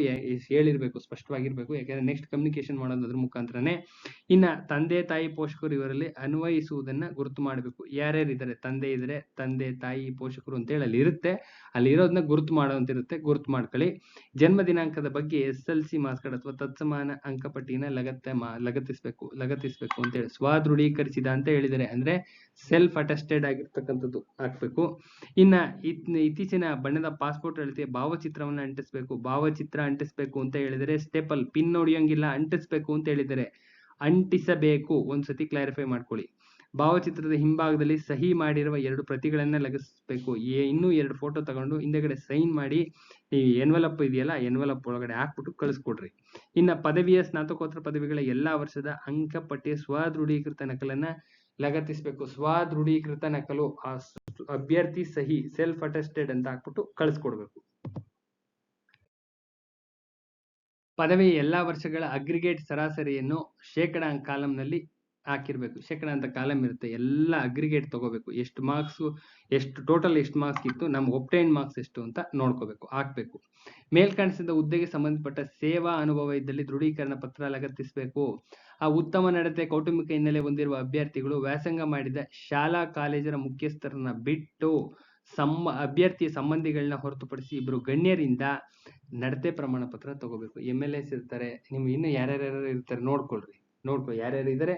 ಹೇಳಿರ್ಬೇಕು, ಸ್ಪಷ್ಟವಾಗಿರ್ಬೇಕು. ಯಾಕಂದ್ರೆ ನೆಕ್ಸ್ಟ್ ಕಮ್ಯುನಿಕೇಶನ್ ಮಾಡೋದು ಅದ್ರ ಮುಖಾಂತರನೇ. ಇನ್ನ ತಂದೆ, ತಾಯಿ, ಪೋಷಕರು ಇವರಲ್ಲಿ ಅನ್ವಯಿಸುವುದನ್ನ ಗುರುತು ಮಾಡಬೇಕು. ಯಾರ್ಯಾರು ಇದ್ದಾರೆ? ತಂದೆ ಇದ್ರೆ ತಂದೆ, ತಾಯಿ, ಪೋಷಕರು ಅಂತ ಹೇಳಿ ಅಲ್ಲಿ ಇರುತ್ತೆ. ಅಲ್ಲಿ ಇರೋದನ್ನ ಗುರುತು ಮಾಡೋಂತ ಇರುತ್ತೆ. ಗುರುತು ಮಾಡ್ಕೊಳ್ಳಿ. ಜನ್ಮ ದಿನಾಂಕದ ಬಗ್ಗೆ ಎಸ್ ಎಲ್ ಸಿ ಮಾರ್ಕ್ಸ್ ಅಥವಾ ತತ್ಸಮಾನ ಅಂಕಪಟ್ಟಿನ ಲಗತ್ತ ಮಾ, ಲಗತ್ತಿಸ್ಬೇಕು ಲಗತ್ತಿಸ್ಬೇಕು ಅಂತ ಹೇಳಿ. ಸ್ವದೃಢೀಕರಿಸಿದ ಅಂತ ಹೇಳಿದರೆ ಅಂದ್ರೆ ಸೆಲ್ಫ್ ಅಟೆಸ್ಟೆಡ್ ಆಗಿರ್ತಕ್ಕಂಥದ್ದು ಹಾಕ್ಬೇಕು. ಇನ್ನ ಇತ್- ಇತ್ತೀಚಿನ ಬಣ್ಣದ ಪಾಸ್ಪೋರ್ಟ್ ಅಳತೆ ಭಾವಚಿತ್ರವನ್ನ ಅಂಟಿಸ್ಬೇಕು. ಭಾವಚಿತ್ರ ಅಂಟಿಸ್ಬೇಕು ಅಂತ ಹೇಳಿದರೆ ಸ್ಟೆಪಲ್ ಪಿನ್ ಹೊಡಿಯೋಂಗಿಲ್ಲ ಅಂಟಿಸ್ಬೇಕು ಅಂತ ಹೇಳಿದರೆ ಅಂಟಿಸಬೇಕು. ಒಂದ್ಸತಿ ಕ್ಲಾರಿಫೈ ಮಾಡ್ಕೊಳ್ಳಿ. ಭಾವಚಿತ್ರದ ಹಿಂಭಾಗದಲ್ಲಿ ಸಹಿ ಮಾಡಿರುವ ಎರಡು ಪ್ರತಿಗಳನ್ನ ಲಗಿಸ್ಬೇಕು. ಇನ್ನೂ ಎರಡು ಫೋಟೋ ತಗೊಂಡು ಹಿಂದೆಗಡೆ ಸೈನ್ ಮಾಡಿ ಈ ಎನ್ವಲಪ್ ಇದೆಯಲ್ಲ ಎನ್ವಲಪ್ ಒಳಗಡೆ ಹಾಕ್ಬಿಟ್ಟು ಕಳಿಸ್ಕೊಡ್ರಿ. ಇನ್ನ ಪದವಿಯ ಸ್ನಾತಕೋತ್ತರ ಪದವಿಗಳ ಎಲ್ಲಾ ವರ್ಷದ ಅಂಕಪಟ್ಟಿಯ ಸ್ವದೃಢೀಕೃತ ನಕಲನ್ನ ಲಗತ್ತಿಸ್ಬೇಕು. ಸ್ವದೃಢೀಕೃತ ನಕಲು, ಆ ಅಭ್ಯರ್ಥಿ ಸಹಿ ಸೆಲ್ಫ್ ಅಟೆಸ್ಟೆಡ್ ಅಂತ ಹಾಕ್ಬಿಟ್ಟು ಕಳಿಸ್ಕೊಡ್ಬೇಕು. ಪದವಿ ಎಲ್ಲಾ ವರ್ಷಗಳ ಅಗ್ರಿಗೇಟ್ ಸರಾಸರಿಯನ್ನು ಶೇಕಡಾ ಕಾಲಂನಲ್ಲಿ ಹಾಕಿರ್ಬೇಕು. ಶೇಕಡ ಅಂತ ಕಾಲಮ್ ಇರುತ್ತೆ. ಎಲ್ಲ ಅಗ್ರಿಗೇಟ್ ತಗೋಬೇಕು. ಎಷ್ಟು ಮಾರ್ಕ್ಸ್ ಎಷ್ಟು ಟೋಟಲ್ ಎಷ್ಟು ಮಾರ್ಕ್ಸ್ ಇತ್ತು, ನಮ್ಗೆ ಒಪ್ಟೈನ್ ಮಾರ್ಕ್ಸ್ ಎಷ್ಟು ಅಂತ ನೋಡ್ಕೋಬೇಕು, ಹಾಕ್ಬೇಕು. ಮೇಲ್ಕಾಣಿಸಿದ ಹುದ್ದೆಗೆ ಸಂಬಂಧಪಟ್ಟ ಸೇವಾ ಅನುಭವ ಇದ್ದಲ್ಲಿ ದೃಢೀಕರಣ ಪತ್ರ ಲಗತ್ತಿಸಬೇಕು. ಆ ಉತ್ತಮ ನಡತೆ ಕೌಟುಂಬಿಕ ಹಿನ್ನೆಲೆ ಹೊಂದಿರುವ ಅಭ್ಯರ್ಥಿಗಳು ವ್ಯಾಸಂಗ ಮಾಡಿದ ಶಾಲಾ ಕಾಲೇಜರ ಮುಖ್ಯಸ್ಥರನ್ನ ಬಿಟ್ಟು ಸಂಬ ಅಭ್ಯರ್ಥಿಯ ಸಂಬಂಧಿಗಳನ್ನ ಹೊರತುಪಡಿಸಿ ಇಬ್ರು ಗಣ್ಯರಿಂದ ನಡತೆ ಪ್ರಮಾಣ ಪತ್ರ ತಗೋಬೇಕು. ಎಂ ಎಲ್ ಎಸ್ ಇರ್ತಾರೆ. ನಿಮ್ಗೆ ಇನ್ನು ಯಾರ್ಯಾರು ಇರ್ತಾರೆ ನೋಡ್ಕೊಳ್ರಿ. ನೋಡ್ಕೊ, ಯಾರ್ಯಾರು ಇದ್ದಾರೆ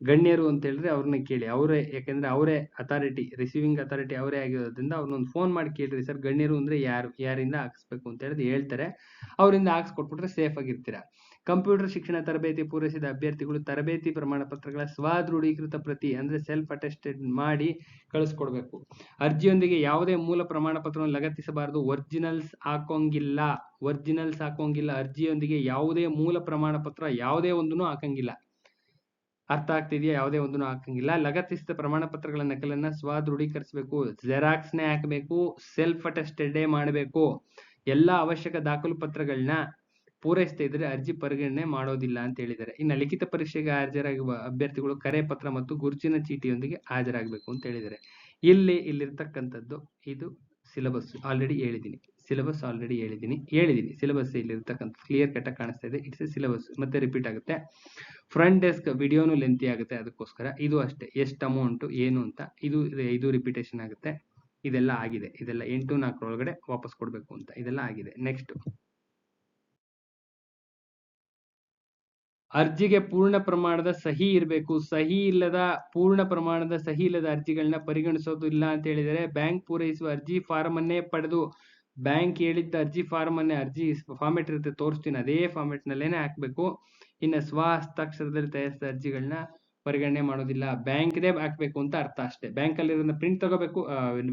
ಗಣ್ಯರು ಅಂತ ಹೇಳಿದ್ರೆ ಅವ್ರನ್ನ ಕೇಳಿ. ಅವರೇ, ಯಾಕಂದ್ರೆ ಅವರೇ ಅಥಾರಿಟಿ ರಿಸೀವಿಂಗ್ ಅಥಾರಿಟಿ ಅವರೇ ಆಗಿರೋದ್ರಿಂದ ಅವ್ರನ್ನೊಂದು ಫೋನ್ ಮಾಡಿ ಕೇಳ್ರಿ ಸರ್ ಗಣ್ಯರು ಅಂದ್ರೆ ಯಾರು, ಯಾರಿಂದ ಹಾಕ್ಸ್ಬೇಕು ಅಂತ ಹೇಳಿದ್ರೆ ಹೇಳ್ತಾರೆ. ಅವರಿಂದ ಹಾಕ್ಸ್ಕೊಟ್ಬಿಟ್ರೆ ಸೇಫ್ ಆಗಿರ್ತೀರಾ. ಕಂಪ್ಯೂಟರ್ ಶಿಕ್ಷಣ ತರಬೇತಿ ಪೂರೈಸಿದ ಅಭ್ಯರ್ಥಿಗಳು ತರಬೇತಿ ಪ್ರಮಾಣ ಪತ್ರಗಳ ಸ್ವಾದೃಢೀಕೃತ ಪ್ರತಿ, ಅಂದ್ರೆ ಸೆಲ್ಫ್ ಅಟೆಸ್ಟೆಡ್ ಮಾಡಿ ಕಳಿಸ್ಕೊಡ್ಬೇಕು. ಅರ್ಜಿಯೊಂದಿಗೆ ಯಾವುದೇ ಮೂಲ ಪ್ರಮಾಣ ಪತ್ರವನ್ನು ಲಗತ್ತಿಸಬಾರದು. ಒರಿಜಿನಲ್ಸ್ ಹಾಕೋಂಗಿಲ್ಲ. ಒರಿಜಿನಲ್ಸ್ ಹಾಕೋಂಗಿಲ್ಲ. ಅರ್ಜಿಯೊಂದಿಗೆ ಯಾವುದೇ ಮೂಲ ಪ್ರಮಾಣ ಪತ್ರ ಯಾವುದೇ ಒಂದನ್ನು ಹಾಕಂಗಿಲ್ಲ. ಅರ್ಥ ಆಗ್ತಿದೆಯಾ? ಯಾವುದೇ ಒಂದು ಹಾಕಂಗಿಲ್ಲ. ಲಗತ್ತಿಸಿದ ಪ್ರಮಾಣ ಪತ್ರಗಳ ನಕಲನ್ನ ಸ್ವದೃಢೀಕರಿಸಬೇಕು. ಜೆರಾಕ್ಸ್ನೇ ಹಾಕಬೇಕು. ಸೆಲ್ಫ್ ಅಟೆಸ್ಟೆಡ್ ಮಾಡಬೇಕು. ಎಲ್ಲಾ ಅವಶ್ಯಕ ದಾಖಲು ಪತ್ರಗಳನ್ನ ಪೂರೈಸ್ತಾ ಇದ್ರೆ ಅರ್ಜಿ ಪರಿಗಣನೆ ಮಾಡೋದಿಲ್ಲ ಅಂತ ಹೇಳಿದ್ದಾರೆ. ಇನ್ನು ಲಿಖಿತ ಪರೀಕ್ಷೆಗೆ ಹಾಜರಾಗುವ ಅಭ್ಯರ್ಥಿಗಳು ಕರೆ ಪತ್ರ ಮತ್ತು ಗುರುತಿನ ಚೀಟಿಯೊಂದಿಗೆ ಹಾಜರಾಗಬೇಕು ಅಂತ ಹೇಳಿದ್ದಾರೆ. ಇಲ್ಲಿ ಇಲ್ಲಿರ್ತಕ್ಕಂಥದ್ದು ಇದು ಸಿಲೆಬಸ್ ಆಲ್ರೆಡಿ ಹೇಳಿದ್ದೀನಿ. ಸಿಲೆಬಸ್ ಆಲ್ರೆಡಿ ಹೇಳಿದ್ದೀನಿ. ಹೇಳಿದ್ದೀನಿ. ಸಿಲೆಬಸ್ ಇಲ್ಲಿರ್ತಕ್ಕಂಥ ಕ್ಲಿಯರ್ ಕಟ್ ಕಾಣಿಸ್ತಾ ಇದೆ. ಇಟ್ಸ್ ಎ ಸಿಲೆಬಸ್ ಮತ್ತೆ ರಿಪೀಟ್ ಆಗುತ್ತೆ. ಫ್ರಂಟ್ ಡೆಸ್ಕ್ ವಿಡಿಯೋನು ಲೆಂತಿ ಆಗುತ್ತೆ ಅದಕ್ಕೋಸ್ಕರ. ಇದು ಅಷ್ಟೇ. ಎಷ್ಟು ಅಮೌಂಟ್ ಏನು ಅಂತ. ಇದು ಇದು. ರಿಪೀಟೇಷನ್ ಆಗುತ್ತೆ. ಇದೆಲ್ಲ ಆಗಿದೆ. ಇದೆಲ್ಲ ಎಂಟು ನಾಲ್ಕರೊಳಗಡೆ ವಾಪಸ್ ಕೊಡಬೇಕು ಅಂತ. ಇದೆಲ್ಲ ಆಗಿದೆ. ನೆಕ್ಸ್ಟ್ ಅರ್ಜಿಗೆ ಪೂರ್ಣ ಪ್ರಮಾಣದ ಸಹಿ ಇರಬೇಕು. ಸಹಿ ಇಲ್ಲದ, ಪೂರ್ಣ ಪ್ರಮಾಣದ ಸಹಿ ಇಲ್ಲದ ಅರ್ಜಿಗಳನ್ನ ಪರಿಗಣಿಸೋದಿಲ್ಲ ಅಂತ ಹೇಳಿದರೆ, ಬ್ಯಾಂಕ್ ಪೂರೈಸುವ ಅರ್ಜಿ ಫಾರಂ ಅನ್ನೇ ಪಡೆದು ಬ್ಯಾಂಕ್ ಹೇಳಿದ್ದ ಅರ್ಜಿ ಫಾರ್ಮ್ ಅನ್ನೇ ಅರ್ಜಿ ಫಾರ್ಮೆಟ್ ಇರುತ್ತೆ, ತೋರಿಸ್ತೀನಿ. ಅದೇ ಫಾರ್ಮೆಟ್ ನಲ್ಲೇನೆ ಹಾಕ್ಬೇಕು. ಇನ್ನು ಸ್ವ ಹಸ್ತಾಕ್ಷರದಲ್ಲಿ ತಯಾರಿಸಿದ ಅರ್ಜಿಗಳನ್ನ ಪರಿಗಣನೆ ಮಾಡೋದಿಲ್ಲ. ಬ್ಯಾಂಕ್ದೇ ಹಾಕ್ಬೇಕು ಅಂತ ಅರ್ಥ ಅಷ್ಟೇ. ಬ್ಯಾಂಕ್ ಅಲ್ಲಿ ಪ್ರಿಂಟ್ ತಗೋಬೇಕು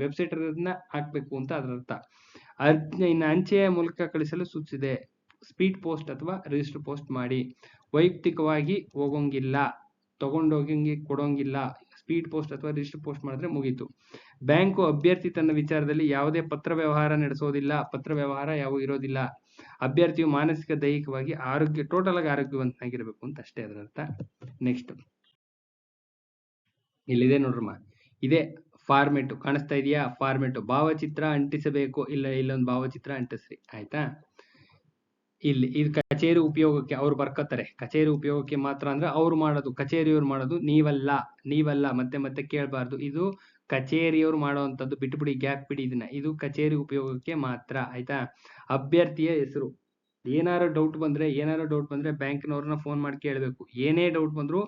ವೆಬ್ಸೈಟ್ ಇರೋದನ್ನ ಹಾಕ್ಬೇಕು ಅಂತ ಅದರ ಅರ್ಥ. ಅರ್ಜಿ ಇನ್ನು ಅಂಚೆಯ ಮೂಲಕ ಕಳಿಸಲು ಸೂಚಿಸಿದೆ. ಸ್ಪೀಡ್ ಪೋಸ್ಟ್ ಅಥವಾ ರಿಜಿಸ್ಟರ್ ಪೋಸ್ಟ್ ಮಾಡಿ. ವೈಯಕ್ತಿಕವಾಗಿ ಹೋಗೋಂಗಿಲ್ಲ. ತಗೊಂಡೋಗಿ ಕೊಡೋಂಗಿಲ್ಲ. ಸ್ಪೀಡ್ ಪೋಸ್ಟ್ ಅಥವಾ ರಿಜಿಸ್ಟರ್ ಪೋಸ್ಟ್ ಮಾಡಿದ್ರೆ ಮುಗೀತು. ಬ್ಯಾಂಕು ಅಭ್ಯರ್ಥಿ ತನ್ನ ವಿಚಾರದಲ್ಲಿ ಯಾವುದೇ ಪತ್ರ ವ್ಯವಹಾರ ನಡೆಸೋದಿಲ್ಲ, ಪತ್ರ ವ್ಯವಹಾರ ಯಾವ ಇರೋದಿಲ್ಲ. ಅಭ್ಯರ್ಥಿಯು ಮಾನಸಿಕ, ದೈಹಿಕವಾಗಿ ಆರೋಗ್ಯ ಟೋಟಲ್ ಆಗಿ ಆರೋಗ್ಯವಂತನಾಗಿರ್ಬೇಕು ಅಂತ ಅಷ್ಟೇ ಅದರ ಅರ್ಥ. ನೆಕ್ಸ್ಟ್ ಇಲ್ಲಿದೆ ನೋಡ್ರಮ್ಮ. ಇದೆ ಫಾರ್ಮೆಟ್ ಕಾಣಿಸ್ತಾ ಇದೆಯಾ? ಫಾರ್ಮೆಟ್ ಭಾವಚಿತ್ರ ಅಂಟಿಸಬೇಕು ಇಲ್ಲ ಇಲ್ಲೊಂದು ಭಾವಚಿತ್ರ ಅಂಟಿಸ್ರಿ. ಆಯ್ತಾ? ಇಲ್ಲಿ ಇದು ಕಚೇರಿ ಉಪಯೋಗಕ್ಕೆ ಅವ್ರು ಬರ್ಕೋತಾರೆ. ಕಚೇರಿ ಉಪಯೋಗಕ್ಕೆ ಮಾತ್ರ ಅಂದ್ರೆ ಅವ್ರು ಮಾಡೋದು, ಕಚೇರಿಯವ್ರು ಮಾಡೋದು, ನೀವಲ್ಲ ನೀವಲ್ಲ, ಮತ್ತೆ ಮತ್ತೆ ಕೇಳಬಾರ್ದು. ಇದು ಕಚೇರಿಯವ್ರು ಮಾಡುವಂಥದ್ದು ಬಿಟ್ಬಿಡಿ, ಗ್ಯಾಪ್ ಬಿಡಿ ಇದನ್ನ. ಇದು ಕಚೇರಿ ಉಪಯೋಗಕ್ಕೆ ಮಾತ್ರ, ಆಯ್ತಾ? ಅಭ್ಯರ್ಥಿಯ ಹೆಸರು. ಏನಾರು ಡೌಟ್ ಬಂದ್ರೆ, ಏನಾರು ಡೌಟ್ ಬಂದ್ರೆ ಬ್ಯಾಂಕಿನವ್ರನ್ನ ಫೋನ್ ಮಾಡಿ ಕೇಳಬೇಕು. ಏನೇ ಡೌಟ್ ಬಂದ್ರು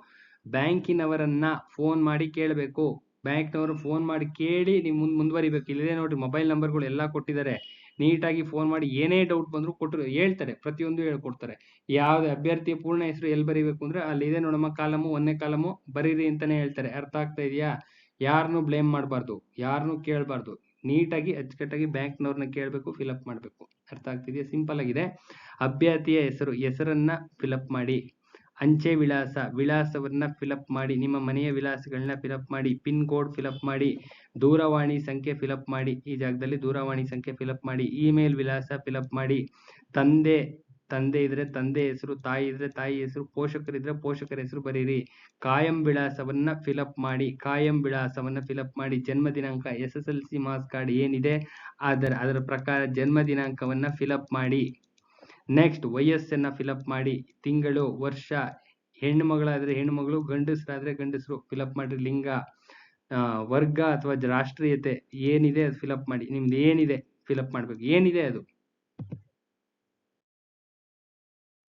ಬ್ಯಾಂಕಿನವರನ್ನ ಫೋನ್ ಮಾಡಿ ಕೇಳಬೇಕು. ಬ್ಯಾಂಕ್ನವರು ಫೋನ್ ಮಾಡಿ ಕೇಳಿ ನೀವು ಮುಂದ್ ಮುಂದುವರಿಬೇಕು. ಇಲ್ಲದೆ ನೋಡಿ ಮೊಬೈಲ್ ನಂಬರ್ಗಳು ಎಲ್ಲಾ ಕೊಟ್ಟಿದ್ದಾರೆ. ನೀಟಾಗಿ ಫೋನ್ ಮಾಡಿ ಏನೇ ಡೌಟ್ ಬಂದರೂ ಕೊಟ್ಟರು ಹೇಳ್ತಾರೆ, ಪ್ರತಿಯೊಂದು ಹೇಳ್ಕೊಡ್ತಾರೆ. ಯಾವ್ದು ಅಭ್ಯರ್ಥಿಯ ಪೂರ್ಣ ಹೆಸರು ಎಲ್ಲಿ ಬರೀಬೇಕು ಅಂದ್ರೆ, ಅಲ್ಲಿ ಇದೆ ನೋಡಮ್ಮ ಕಾಲಮು, ಒಂದನೇ ಕಾಲಮು, ಬರೀರಿ ಅಂತಲೇ ಹೇಳ್ತಾರೆ. ಅರ್ಥ ಆಗ್ತಾ ಇದೆಯಾ? ಯಾರನ್ನು ಬ್ಲೇಮ್ ಮಾಡಬಾರ್ದು ಯಾರನ್ನೂ ಕೇಳಬಾರ್ದು. ನೀಟಾಗಿ, ಅಚ್ಚುಕಟ್ಟಾಗಿ ಬ್ಯಾಂಕ್ನವ್ರನ್ನ ಕೇಳಬೇಕು ಫಿಲಪ್ ಮಾಡಬೇಕು. ಅರ್ಥ ಆಗ್ತಿದೆಯಾ ಸಿಂಪಲ್ ಆಗಿದೆ. ಅಭ್ಯರ್ಥಿಯ ಹೆಸರು, ಹೆಸರನ್ನ ಫಿಲಪ್ ಮಾಡಿ. ಅಂಚೆ ವಿಳಾಸ, ವಿಳಾಸವನ್ನು ಫಿಲಪ್ ಮಾಡಿ, ನಿಮ್ಮ ಮನೆಯ ವಿಳಾಸಗಳನ್ನ ಫಿಲಪ್ ಮಾಡಿ ಪಿನ್ ಕೋಡ್ ಫಿಲಪ್ ಮಾಡಿ, ದೂರವಾಣಿ ಸಂಖ್ಯೆ ಫಿಲಪ್ ಮಾಡಿ, ಈ ಜಾಗದಲ್ಲಿ ದೂರವಾಣಿ ಸಂಖ್ಯೆ ಫಿಲಪ್ ಮಾಡಿ ಇಮೇಲ್ ವಿಳಾಸ ಫಿಲಪ್ ಮಾಡಿ. ತಂದೆ ತಂದೆ ಇದ್ರೆ ತಂದೆ ಹೆಸರು, ತಾಯಿ ಇದ್ರೆ ತಾಯಿ ಹೆಸರು ಪೋಷಕರಿದ್ರೆ ಪೋಷಕರ ಹೆಸರು ಬರೀರಿ. ಕಾಯಂ ವಿಳಾಸವನ್ನ ಫಿಲಪ್ ಮಾಡಿ, ಕಾಯಂ ವಿಳಾಸವನ್ನ ಫಿಲಪ್ ಮಾಡಿ, ಜನ್ಮ ದಿನಾಂಕ S S L C marks card ಏನಿದೆ, ಅದರ ಅದರ ಪ್ರಕಾರ ಜನ್ಮ ದಿನಾಂಕವನ್ನ ಫಿಲಪ್ ಮಾಡಿ. ನೆಕ್ಸ್ಟ್ ವಯಸ್ಸನ್ನ ಫಿಲಪ್ ಮಾಡಿ, ತಿಂಗಳು, ವರ್ಷ ಹೆಣ್ಣು ಮಗಳಾದ್ರೆ ಹೆಣ್ಣು ಮಗಳು ಗಂಡಸರಾದ್ರೆ ಗಂಡಸರು ಫಿಲಪ್ ಮಾಡಿ ಲಿಂಗ ವರ್ಗ ಅಥವಾ ರಾಷ್ಟ್ರೀಯತೆ ಏನಿದೆ ಅದು ಫಿಲಪ್ ಮಾಡಿ, ನಿಮ್ದು ಏನಿದೆ ಫಿಲಪ್ ಮಾಡ್ಬೇಕು, ಏನಿದೆ ಅದು?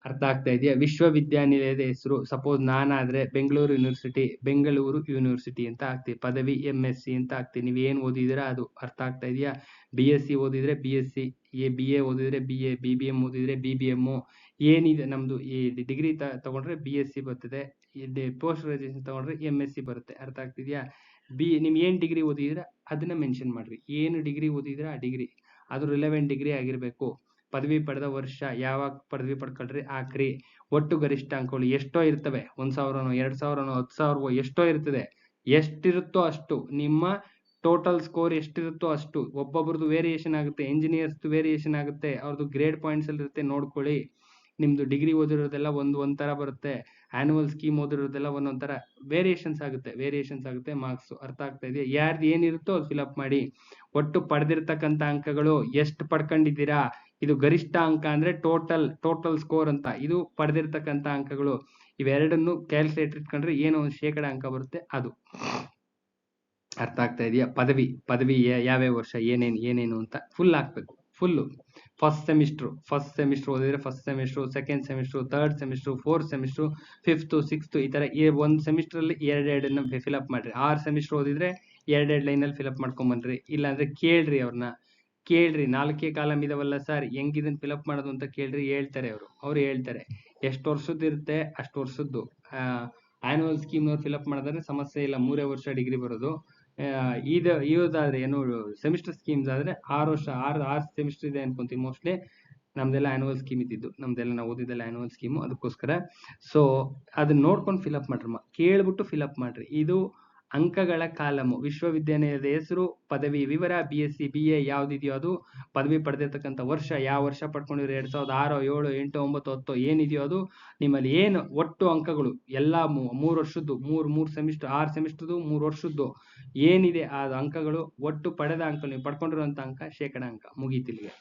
ಅರ್ಥ ಆಗ್ತಾ ಇದೆಯಾ? ವಿಶ್ವವಿದ್ಯಾನಿಲಯದ ಹೆಸರು ಸಪೋಸ್ ನಾನಾದ್ರೆ ಬೆಂಗಳೂರು ಯೂನಿವರ್ಸಿಟಿ ಬೆಂಗಳೂರು ಯೂನಿವರ್ಸಿಟಿ ಅಂತ ಹಾಕ್ತೀವಿ. ಪದವಿ ಎಂ ಎಸ್ ಸಿ ಅಂತ ಹಾಕ್ತೀವಿ. ನೀವು ಏನು ಓದಿದಿರಾ ಅದು ಅರ್ಥ ಆಗ್ತಾ ಇದೆಯಾ? ಬಿ ಎಸ್ ಸಿ ಓದಿದ್ರೆ B S C A B A ಓದಿದ್ರೆ B A B B M ಓದಿದ್ರೆ ಬಿ ಬಿ ಎಮ್ಮು ಏನಿದೆ ನಮ್ದು ಈ ಡಿಗ್ರಿ ತಗೊಂಡ್ರೆ ಬಿ ಎಸ್ ಸಿ ಬರ್ತದೆ. ಪೋಸ್ಟ್ ಗ್ರಾಜುಯೇಷನ್ ತಗೊಂಡ್ರೆ ಎಂ ಎಸ್ ಸಿ ಬರುತ್ತೆ. ಅರ್ಥ ಆಗ್ತಿದ್ಯಾ ಬಿ ನಿಮ್ ಏನ್ ಡಿಗ್ರಿ ಓದಿದಿರಾ ಅದನ್ನ ಮೆನ್ಷನ್ ಮಾಡ್ರಿ. ಏನು ಡಿಗ್ರಿ ಓದಿದ್ರೆ ಆ ಡಿಗ್ರಿ ಅದು ರಿಲೆವೆಂಟ್ ಡಿಗ್ರಿ ಆಗಿರ್ಬೇಕು. ಪದವಿ ಪಡೆದ ವರ್ಷ ಯಾವಾಗ ಪದವಿ ಪಡ್ಕೊಳ್ರಿ? ಆಕ್ರಿ. ಒಟ್ಟು ಗರಿಷ್ಠ ಅಂಕಗಳು ಎಷ್ಟೋ ಇರ್ತವೆ. ಒಂದ್ ಸಾವಿರನೋ, ಎರಡ್ ಸಾವಿರನೋ, ಹತ್ತು ಸಾವಿರವೋ, ಎಷ್ಟೋ ಇರ್ತದೆ. ಎಷ್ಟಿರುತ್ತೋ ಅಷ್ಟು. ನಿಮ್ಮ ಟೋಟಲ್ ಸ್ಕೋರ್ ಎಷ್ಟಿರುತ್ತೋ ಅಷ್ಟು. ಒಬ್ಬೊಬ್ರದ್ದು ವೇರಿಯೇಷನ್ ಆಗುತ್ತೆ. ಇಂಜಿನಿಯರ್ಸ್ ವೇರಿಯೇಷನ್ ಆಗುತ್ತೆ. ಅವ್ರದ್ದು ಗ್ರೇಡ್ ಪಾಯಿಂಟ್ಸ್ ಅಲ್ಲಿ ಇರುತ್ತೆ ನೋಡ್ಕೊಳ್ಳಿ. ನಿಮ್ದು ಡಿಗ್ರಿ ಓದಿರೋದೆಲ್ಲ ಒಂದು ಒಂಥರ ಬರುತ್ತೆ. ಆನ್ಯುವಲ್ ಸ್ಕೀಮ್ ಓದಿರೋದೆಲ್ಲ ಒಂದೊಂದ್ ತರ ವೇರಿಯೇಷನ್ಸ್ ಆಗುತ್ತೆ. ವೇರಿಯೇಷನ್ಸ್ ಆಗುತ್ತೆ. ಮಾರ್ಕ್ಸ್ ಅರ್ಥ ಆಗ್ತಾ ಇದೆಯಾ ಯಾರ್ದು ಏನಿರುತ್ತೋ ಅದು ಫಿಲಪ್ ಮಾಡಿ. ಒಟ್ಟು ಪಡೆದಿರ್ತಕ್ಕಂಥ ಅಂಕಗಳು ಎಷ್ಟು ಪಡ್ಕೊಂಡಿದ್ದೀರಾ? ಇದು ಗರಿಷ್ಠ ಅಂಕ ಅಂದ್ರೆ ಟೋಟಲ್ ಟೋಟಲ್ ಸ್ಕೋರ್ ಅಂತ. ಇದು ಪಡೆದಿರ್ತಕ್ಕಂಥ ಅಂಕಗಳು. ಇವೆರಡನ್ನು ಕ್ಯಾಲ್ಕುಲೇಟರ್ ಇಟ್ಕೊಂಡ್ರೆ ಏನೋ ಒಂದು ಶೇಕಡ ಅಂಕ ಬರುತ್ತೆ ಅದು. ಅರ್ಥ ಆಗ್ತಾ ಇದೆಯಾ? ಪದವಿ ಪದವಿ ಯಾವ್ಯಾವ ವರ್ಷ, ಏನೇನು ಏನೇನು ಅಂತ ಫುಲ್ ಹಾಕ್ಬೇಕು. Full first semester first semester ಓದಿದ್ರೆ first semester second semester third semester fourth semester fifth sixth ಈ ತರ ಈ ಒಂದ್ ಸೆಮಿಸ್ಟರ್ ಅಲ್ಲಿ ಫಿಲ್ ಫಿಲಪ್ ಮಾಡ್ರಿ. ಆರ್ ಸೆಮಿಸ್ಟರ್ ಓದಿದ್ರೆ ಎರಡೆರಡು ಲೈನಲ್ಲಿ ಫಿಲಪ್ ಮಾಡ್ಕೊಂಬನ್ರಿ ಇಲ್ಲಾಂದ್ರೆ ಕೇಳ್ರಿ ಅವ್ರನ್ನ ಕೇಳ್ರಿ, ನಾಲ್ಕೇ ಕಾಲಮ್ ಇದಾವಲ್ಲ ಸರ್ ಹೆಂಗ್ ಇದನ್ನ ಫಿಲಪ್ ಮಾಡೋದು ಅಂತ ಕೇಳ್ರಿ, ಹೇಳ್ತಾರೆ ಅವರು. ಅವ್ರು ಹೇಳ್ತಾರೆ, ಎಷ್ಟು ವರ್ಷದ್ದು ಇರುತ್ತೆ, ಅಷ್ಟು ವರ್ಷದ್ದು. ಆನ್ಯುವಲ್ ಸ್ಕೀಮ್ ಫಿಲಪ್ ಮಾಡಿದ್ರೆ ಸಮಸ್ಯೆ ಇಲ್ಲ, ಮೂರೇ ವರ್ಷ ಡಿಗ್ರಿ ಬರೋದು. ಇದು ಇದಾದ್ರೆ ಏನು ಸೆಮಿಸ್ಟರ್ ಸ್ಕೀಮ್ಸ್ ಆದ್ರೆ ಆರು ವರ್ಷ, ಆರು ಆರು ಸೆಮಿಸ್ಟರ್ ಇದೆ ಅನ್ಕೊಂತೀವಿ ಮೋಸ್ಟ್ಲಿ ನಮ್ದೆಲ್ಲ ಆನ್ಯುವಲ್ ಸ್ಕೀಮ್ ಇದ್ದಿದ್ದು, ನಮ್ದೆಲ್ಲ ನಾವು ಓದಿದ್ದೆಲ್ಲ ಆನ್ಯುವಲ್ ಸ್ಕೀಮು ಅದಕ್ಕೋಸ್ಕರ. ಸೊ ಅದನ್ನ ನೋಡ್ಕೊಂಡು ಫಿಲಪ್ ಮಾಡ್ರಮ್ಮ ಕೇಳ್ಬಿಟ್ಟು ಫಿಲಪ್ ಮಾಡ್ರಿ. ಇದು ಅಂಕಗಳ ಕಾಲಮು. ವಿಶ್ವವಿದ್ಯಾನಿಲಯದ ಹೆಸರು, ಪದವಿ, ವಿವರ B S C B A ಯಾವ್ದಿದೆಯೋ ಅದು. ಪದವಿ ಪಡೆದಿರ್ತಕ್ಕಂಥ ವರ್ಷ ಯಾವ ವರ್ಷ ಪಡ್ಕೊಂಡಿರೋ ಎರಡ್ ಸಾವಿರದ ಆರು, ಏಳು, ಎಂಟು, ಒಂಬತ್ತು, ಹತ್ತು ಏನಿದೆಯೋ ಅದು. ನಿಮ್ಮಲ್ಲಿ ಏನು ಒಟ್ಟು ಅಂಕಗಳು? ಎಲ್ಲಾ ಮೂರು ವರ್ಷದ್ದು, ಮೂರ್ ಮೂರ್ ಸೆಮಿಸ್ಟರ್, ಆರು ಸೆಮಿಸ್ಟರ್ದು, ಮೂರು ವರ್ಷದ್ದು. ಏನಿದೆ ಆ ಅಂಕಗಳು? ಒಟ್ಟು ಪಡೆದ ಅಂಕ, ನೀವು ಪಡ್ಕೊಂಡಿರುವಂತ ಅಂಕ, ಶೇಕಡ ಅಂಕ. ಮುಗೀತಿಲ್ಲಿಗೆ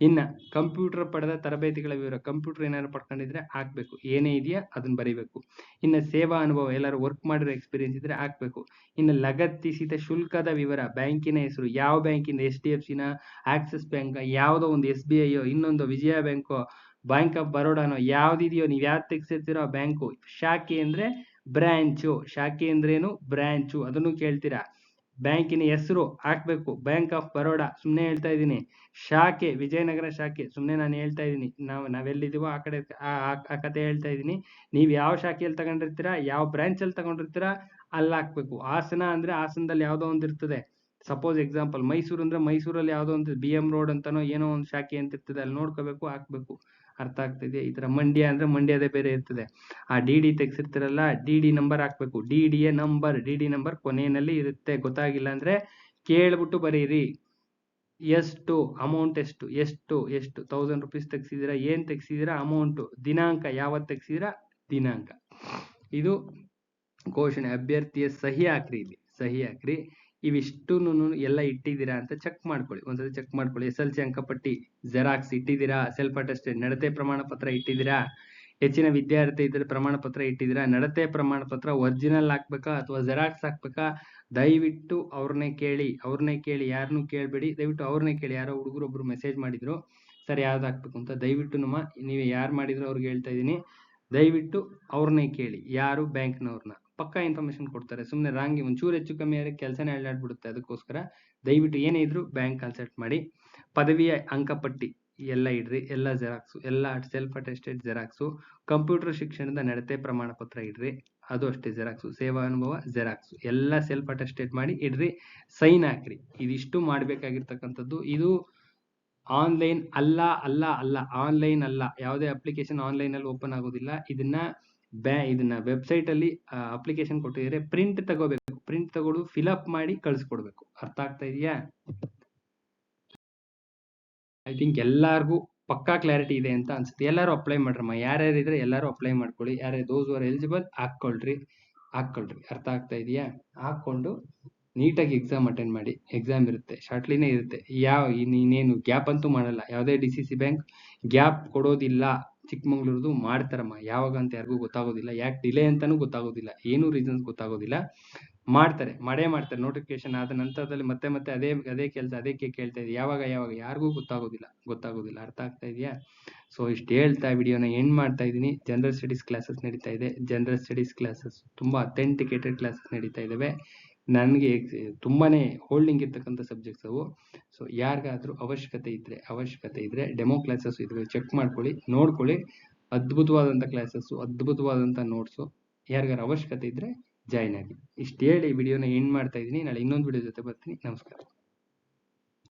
ಇನ್ನ ಕಂಪ್ಯೂಟರ್ ಪಡೆದ ತರಬೇತಿಗಳ ವಿವರ ಕಂಪ್ಯೂಟರ್ ಏನಾದ್ರು ಪಡ್ಕೊಂಡಿದ್ರೆ ಹಾಕ್ಬೇಕು. ಏನೇ ಇದೆಯಾ ಅದನ್ನ ಬರಿಬೇಕು. ಇನ್ನ ಸೇವಾ ಅನುಭವ, ಎಲ್ಲರೂ ವರ್ಕ್ ಮಾಡಿರೋ ಎಕ್ಸ್ಪೀರಿಯನ್ಸ್ ಇದ್ರೆ ಹಾಕ್ಬೇಕು. ಇನ್ನು ಲಗತ್ತಿಸಿದ ಶುಲ್ಕದ ವಿವರ, ಬ್ಯಾಂಕಿನ ಹೆಸರು, ಯಾವ ಬ್ಯಾಂಕಿಂದ ಎಚ್ ಡಿ ಎಫ್ ಸಿನ ಆಕ್ಸಿಸ್ ಬ್ಯಾಂಕ್ ಯಾವುದೋ ಒಂದು ಎಸ್ ಬಿ ಐಯೋ ಇನ್ನೊಂದು ವಿಜಯ ಬ್ಯಾಂಕೋ ಬ್ಯಾಂಕ್ ಆಫ್ ಬರೋಡಾನೋ ಯಾವ್ದಿದೆಯೋ, ನೀವು ಯಾವ್ದು ತೆಗ್ಸಿರ್ತೀರೋ ಬ್ಯಾಂಕು ಶಾಖೆ ಅಂದ್ರೆ ಬ್ರಾಂಚು ಶಾಖೆ ಅಂದ್ರೇನು ಬ್ರಾಂಚು ಅದನ್ನು ಕೇಳ್ತೀರಾ? ಬ್ಯಾಂಕಿನ ಹೆಸರು ಹಾಕ್ಬೇಕು. Bank of Baroda. ಸುಮ್ಮನೆ ಹೇಳ್ತಾ ಇದ್ದೀನಿ. ಶಾಖೆ, ವಿಜಯನಗರ ಶಾಖೆ. ಸುಮ್ನೆ ನಾನು ಹೇಳ್ತಾ ಇದ್ದೀನಿ. ನಾವು, ನಾವೆಲ್ಲಿದ್ದೀವೋ ಆ ಕಡೆ, ಆ ಕತೆ ಹೇಳ್ತಾ ಇದ್ದೀನಿ. ನೀವು ಯಾವ ಶಾಖೆಯಲ್ಲಿ ತಗೊಂಡಿರ್ತೀರಾ, ಯಾವ ಬ್ರಾಂಚ್ ಅಲ್ಲಿ ತಗೊಂಡಿರ್ತೀರಾ, ಅಲ್ಲಿ ಹಾಕ್ಬೇಕು. ಹಾಸನ ಅಂದ್ರೆ ಹಾಸನದಲ್ಲಿ ಯಾವ್ದೋ ಒಂದು ಇರ್ತದೆ. ಸಪೋಸ್ ಎಕ್ಸಾಂಪಲ್ ಮೈಸೂರು ಅಂದ್ರೆ ಮೈಸೂರಲ್ಲಿ ಯಾವ್ದೋ ಒಂದು ಬಿ ಎಂ ರೋಡ್ ಅಂತಾನೋ ಏನೋ ಒಂದು ಶಾಖೆ ಅಂತ ಇರ್ತದೆ ಅಲ್ಲಿ ನೋಡ್ಕೋಬೇಕು, ಹಾಕ್ಬೇಕು. ಅರ್ಥ ಆಗ್ತಿದೆ. ಈ ತರ ಮಂಡ್ಯ ಅಂದ್ರೆ ಮಂಡ್ಯದೇ ಬೇರೆ ಇರ್ತದೆ. ಆ ಡಿ ಡಿ ತೆಗ್ಸಿರ್ತಿರಲ್ಲ ಡಿ ಡಿ ನಂಬರ್ ಹಾಕ್ಬೇಕು. D D A number D D number ಕೊನೆಯಲ್ಲಿ ಇರುತ್ತೆ. ಗೊತ್ತಾಗಿಲ್ಲ ಅಂದ್ರೆ ಕೇಳ್ಬಿಟ್ಟು ಬರೀರಿ. ಎಷ್ಟು ಅಮೌಂಟ್ ಎಷ್ಟು ಎಷ್ಟು ಎಷ್ಟು ತೌಸಂಡ್ ರುಪೀಸ್ ತೆಗ್ಸಿದಿರಾ ಏನ್ ತೆಗ್ಸಿದಿರಾ ಅಮೌಂಟ್ ದಿನಾಂಕ, ಯಾವತ್ತು ತೆಗ್ಸಿದಿರಾ ದಿನಾಂಕ. ಇದು ಘೋಷಣೆ. ಅಭ್ಯರ್ಥಿಯ ಸಹಿ ಹಾಕ್ರಿ ಇಲ್ಲಿ. ಸಹಿ ಹಾಕ್ರಿ. ಇವಿಷ್ಟುನು ಎಲ್ಲ ಇಟ್ಟಿದ್ದೀರಾ ಅಂತ ಚೆಕ್ ಮಾಡ್ಕೊಳ್ಳಿ. ಒಂದ್ಸತಿ ಚೆಕ್ ಮಾಡ್ಕೊಳ್ಳಿ. ಎಸ್ ಎಲ್ ಸಿ ಅಂಕಪಟ್ಟಿ ಜೆರಾಕ್ಸ್ ಇಟ್ಟಿದ್ದೀರಾ? ಸೆಲ್ಫ್ ಅಟೆಸ್ಟೆಡ್ ನಡತೆ ಪ್ರಮಾಣ ಪತ್ರ ಇಟ್ಟಿದ್ದೀರಾ? ಹೆಚ್ಚಿನ ವಿದ್ಯಾರ್ಥಿ ಇದ್ರೆ ಪ್ರಮಾಣ ಪತ್ರ ಇಟ್ಟಿದ್ದೀರಾ? ನಡತೆ ಪ್ರಮಾಣ ಪತ್ರ ಒರಿಜಿನಲ್ ಹಾಕ್ಬೇಕಾ ಅಥವಾ ಜೆರಾಕ್ಸ್ ಹಾಕ್ಬೇಕಾ? ದಯವಿಟ್ಟು ಅವ್ರನ್ನೇ ಕೇಳಿ ಅವ್ರನ್ನೇ ಕೇಳಿ ಯಾರನ್ನೂ ಕೇಳಬೇಡಿ. ದಯವಿಟ್ಟು ಅವ್ರನ್ನೇ ಕೇಳಿ. ಯಾರೋ ಹುಡುಗರು ಒಬ್ರು ಮೆಸೇಜ್ ಮಾಡಿದ್ರು, ಸರ್ ಯಾವ್ದು ಹಾಕ್ಬೇಕು ಅಂತ. ದಯವಿಟ್ಟು ನಮ್ಮ, ನೀವು ಯಾರು ಮಾಡಿದ್ರು ಅವ್ರಿಗೆ ಹೇಳ್ತಾ ಇದ್ದೀನಿ. ದಯವಿಟ್ಟು ಅವ್ರನ್ನೇ ಕೇಳಿ, ಯಾರು ಬ್ಯಾಂಕ್ನವ್ರನ್ನ. ಪಕ್ಕಾ ಇನ್ಫಾರ್ಮೇಶನ್ ಕೊಡ್ತಾರೆ. ಸುಮ್ಮನೆ ರಾಂಗಿ ಒಂಚೂರು ಹೆಚ್ಚು ಕಮ್ಮಿ ಆದರೆ ಕೆಲಸನೇ ಅಳ್ಳಾಡ್ಬಿಡುತ್ತೆ ಅದಕ್ಕೋಸ್ಕರ ದಯವಿಟ್ಟು ಏನೇ ಇದ್ರು ಬ್ಯಾಂಕ್ ಕನ್ಸಲ್ಟ್ ಮಾಡಿ, ಪದವಿಯ ಅಂಕಪಟ್ಟಿ ಎಲ್ಲ ಇಡ್ರಿ. ಎಲ್ಲ ಜೆರಾಕ್ಸು ಎಲ್ಲ ಸೆಲ್ಫ್ ಅಟೆಸ್ಟೆಡ್ ಜೆರಾಕ್ಸು ಕಂಪ್ಯೂಟರ್ ಶಿಕ್ಷಣದ ನಡತೆ ಪ್ರಮಾಣ ಪತ್ರ ಇಡ್ರಿ. ಅದು ಅಷ್ಟೇ ಜೆರಾಕ್ಸು ಸೇವಾ ಅನುಭವ ಜೆರಾಕ್ಸು ಎಲ್ಲ ಸೆಲ್ಫ್ ಅಟೆಸ್ಟೆಡ್ ಮಾಡಿ ಇಡ್ರಿ. ಸೈನ್ ಹಾಕ್ರಿ. ಇದಿಷ್ಟು ಮಾಡಬೇಕಾಗಿರ್ತಕ್ಕಂಥದ್ದು. ಇದು ಆನ್ಲೈನ್ ಅಲ್ಲ ಅಲ್ಲ ಅಲ್ಲ ಆನ್ಲೈನ್ ಅಲ್ಲ. ಯಾವುದೇ ಅಪ್ಲಿಕೇಶನ್ ಆನ್ಲೈನ್ ಅಲ್ಲಿ ಓಪನ್ ಆಗೋದಿಲ್ಲ. ಇದನ್ನ ಬ್ಯಾ ಇದನ್ನ ವೆಬ್ಸೈಟ್ ಅಲ್ಲಿ ಅಪ್ಲಿಕೇಶನ್ ಕೊಟ್ಟಿದ್ರೆ ಪ್ರಿಂಟ್ ತಗೋಬೇಕು. ಪ್ರಿಂಟ್ ತಗೊಂಡು ಫಿಲಪ್ ಮಾಡಿ ಕಳಿಸ್ಕೊಡ್ಬೇಕು. ಅರ್ಥ ಆಗ್ತಾ ಇದೆಯಾ? ಐ ಥಿಂಕ್ ಎಲ್ಲಾರ್ಗೂ ಪಕ್ಕಾ ಕ್ಲಾರಿಟಿ ಇದೆ ಅಂತ ಅನ್ಸುತ್ತೆ. ಎಲ್ಲರೂ ಅಪ್ಲೈ ಮಾಡ್ರಮ್ಮ. ಯಾರ್ಯಾರು ಇದ್ರೆ ಎಲ್ಲರೂ ಅಪ್ಲೈ ಮಾಡ್ಕೊಳ್ಳಿ. ಯಾರು ದೋಸ್ ಆರ್ ಎಲಿಜಿಬಲ್ ಹಾಕ್ಕೊಳ್ರಿ. ಹಾಕ್ಕೊಳ್ರಿ. ಅರ್ಥ ಆಗ್ತಾ ಇದೆಯಾ? ಹಾಕೊಂಡು ನೀಟಾಗಿ ಎಕ್ಸಾಮ್ ಅಟೆಂಡ್ ಮಾಡಿ. ಎಕ್ಸಾಮ್ ಇರುತ್ತೆ. ಶಾರ್ಟ್ಲಿನೇ ಇರುತ್ತೆ. ಯಾವ ಇನ್ನೇನು ಗ್ಯಾಪ್ ಅಂತೂ ಮಾಡಲ್ಲ. ಯಾವುದೇ D C C bank gap ಕೊಡೋದಿಲ್ಲ. ಚಿಕ್ಕಮಂಗ್ಳೂರ್ದು ಮಾಡ್ತಾರಮ್ಮ. ಯಾವಾಗ ಅಂತ ಯಾರಿಗೂ ಗೊತ್ತಾಗೋದಿಲ್ಲ. ಯಾಕೆ ಡಿಲೇ ಅಂತಾನೂ ಗೊತ್ತಾಗೋದಿಲ್ಲ. ಏನೂ ರೀಸನ್ಸ್ ಗೊತ್ತಾಗೋದಿಲ್ಲ. ಮಾಡ್ತಾರೆ. ಮಾಡೇ ಮಾಡ್ತಾರೆ. ನೋಟಿಫಿಕೇಶನ್ ಆದ ನಂತರದಲ್ಲಿ ಮತ್ತೆ ಮತ್ತೆ ಅದೇ ಅದೇ ಕೆಲಸ ಅದಕ್ಕೆ ಕೇಳ್ತಾ ಇದೆ ಯಾವಾಗ ಯಾವಾಗ? ಯಾರಿಗೂ ಗೊತ್ತಾಗೋದಿಲ್ಲ. ಗೊತ್ತಾಗೋದಿಲ್ಲ. ಅರ್ಥ ಆಗ್ತಾ ಇದೆಯಾ? ಸೊ ಇಷ್ಟು ಹೇಳ್ತಾ ವಿಡಿಯೋನ ಎಂಡ್ ಮಾಡ್ತಾ ಇದ್ದೀನಿ. ಜನರಲ್ ಸ್ಟಡೀಸ್ ಕ್ಲಾಸಸ್ ನಡೀತಾ ಇದೆ. ಜನರಲ್ ಸ್ಟಡೀಸ್ ಕ್ಲಾಸಸ್ ತುಂಬಾ ಅಥೆಂಟಿಕೇಟೆಡ್ ಕ್ಲಾಸಸ್ ನಡೀತಾ ಇದ್ದಾವೆ ನನಗೆ ತುಂಬಾನೇ ಹೋಲ್ಡಿಂಗ್ ಇರ್ತಕ್ಕಂಥ ಸಬ್ಜೆಕ್ಟ್ಸ್ ಅವು. ಸೊ ಯಾರಿಗಾದ್ರೂ ಅವಶ್ಯಕತೆ ಇದ್ರೆ ಅವಶ್ಯಕತೆ ಇದ್ರೆ ಡೆಮೋ ಕ್ಲಾಸಸ್ ಇದ್ರೆ ಚೆಕ್ ಮಾಡ್ಕೊಳ್ಳಿ, ನೋಡ್ಕೊಳ್ಳಿ. ಅದ್ಭುತವಾದಂಥ ಕ್ಲಾಸಸ್ಸು ಅದ್ಭುತವಾದಂಥ ನೋಟ್ಸು ಯಾರಿಗಾರ ಅವಶ್ಯಕತೆ ಇದ್ರೆ ಜಾಯ್ನ್ ಆಗಿ ಇಷ್ಟು ಹೇಳಿ ವಿಡಿಯೋನ ಎಂಡ್ ಮಾಡ್ತಾ ಇದ್ದೀನಿ. ನಾಳೆ ಇನ್ನೊಂದು ವಿಡಿಯೋ ಜೊತೆ ಬರ್ತೀನಿ. ನಮಸ್ಕಾರ.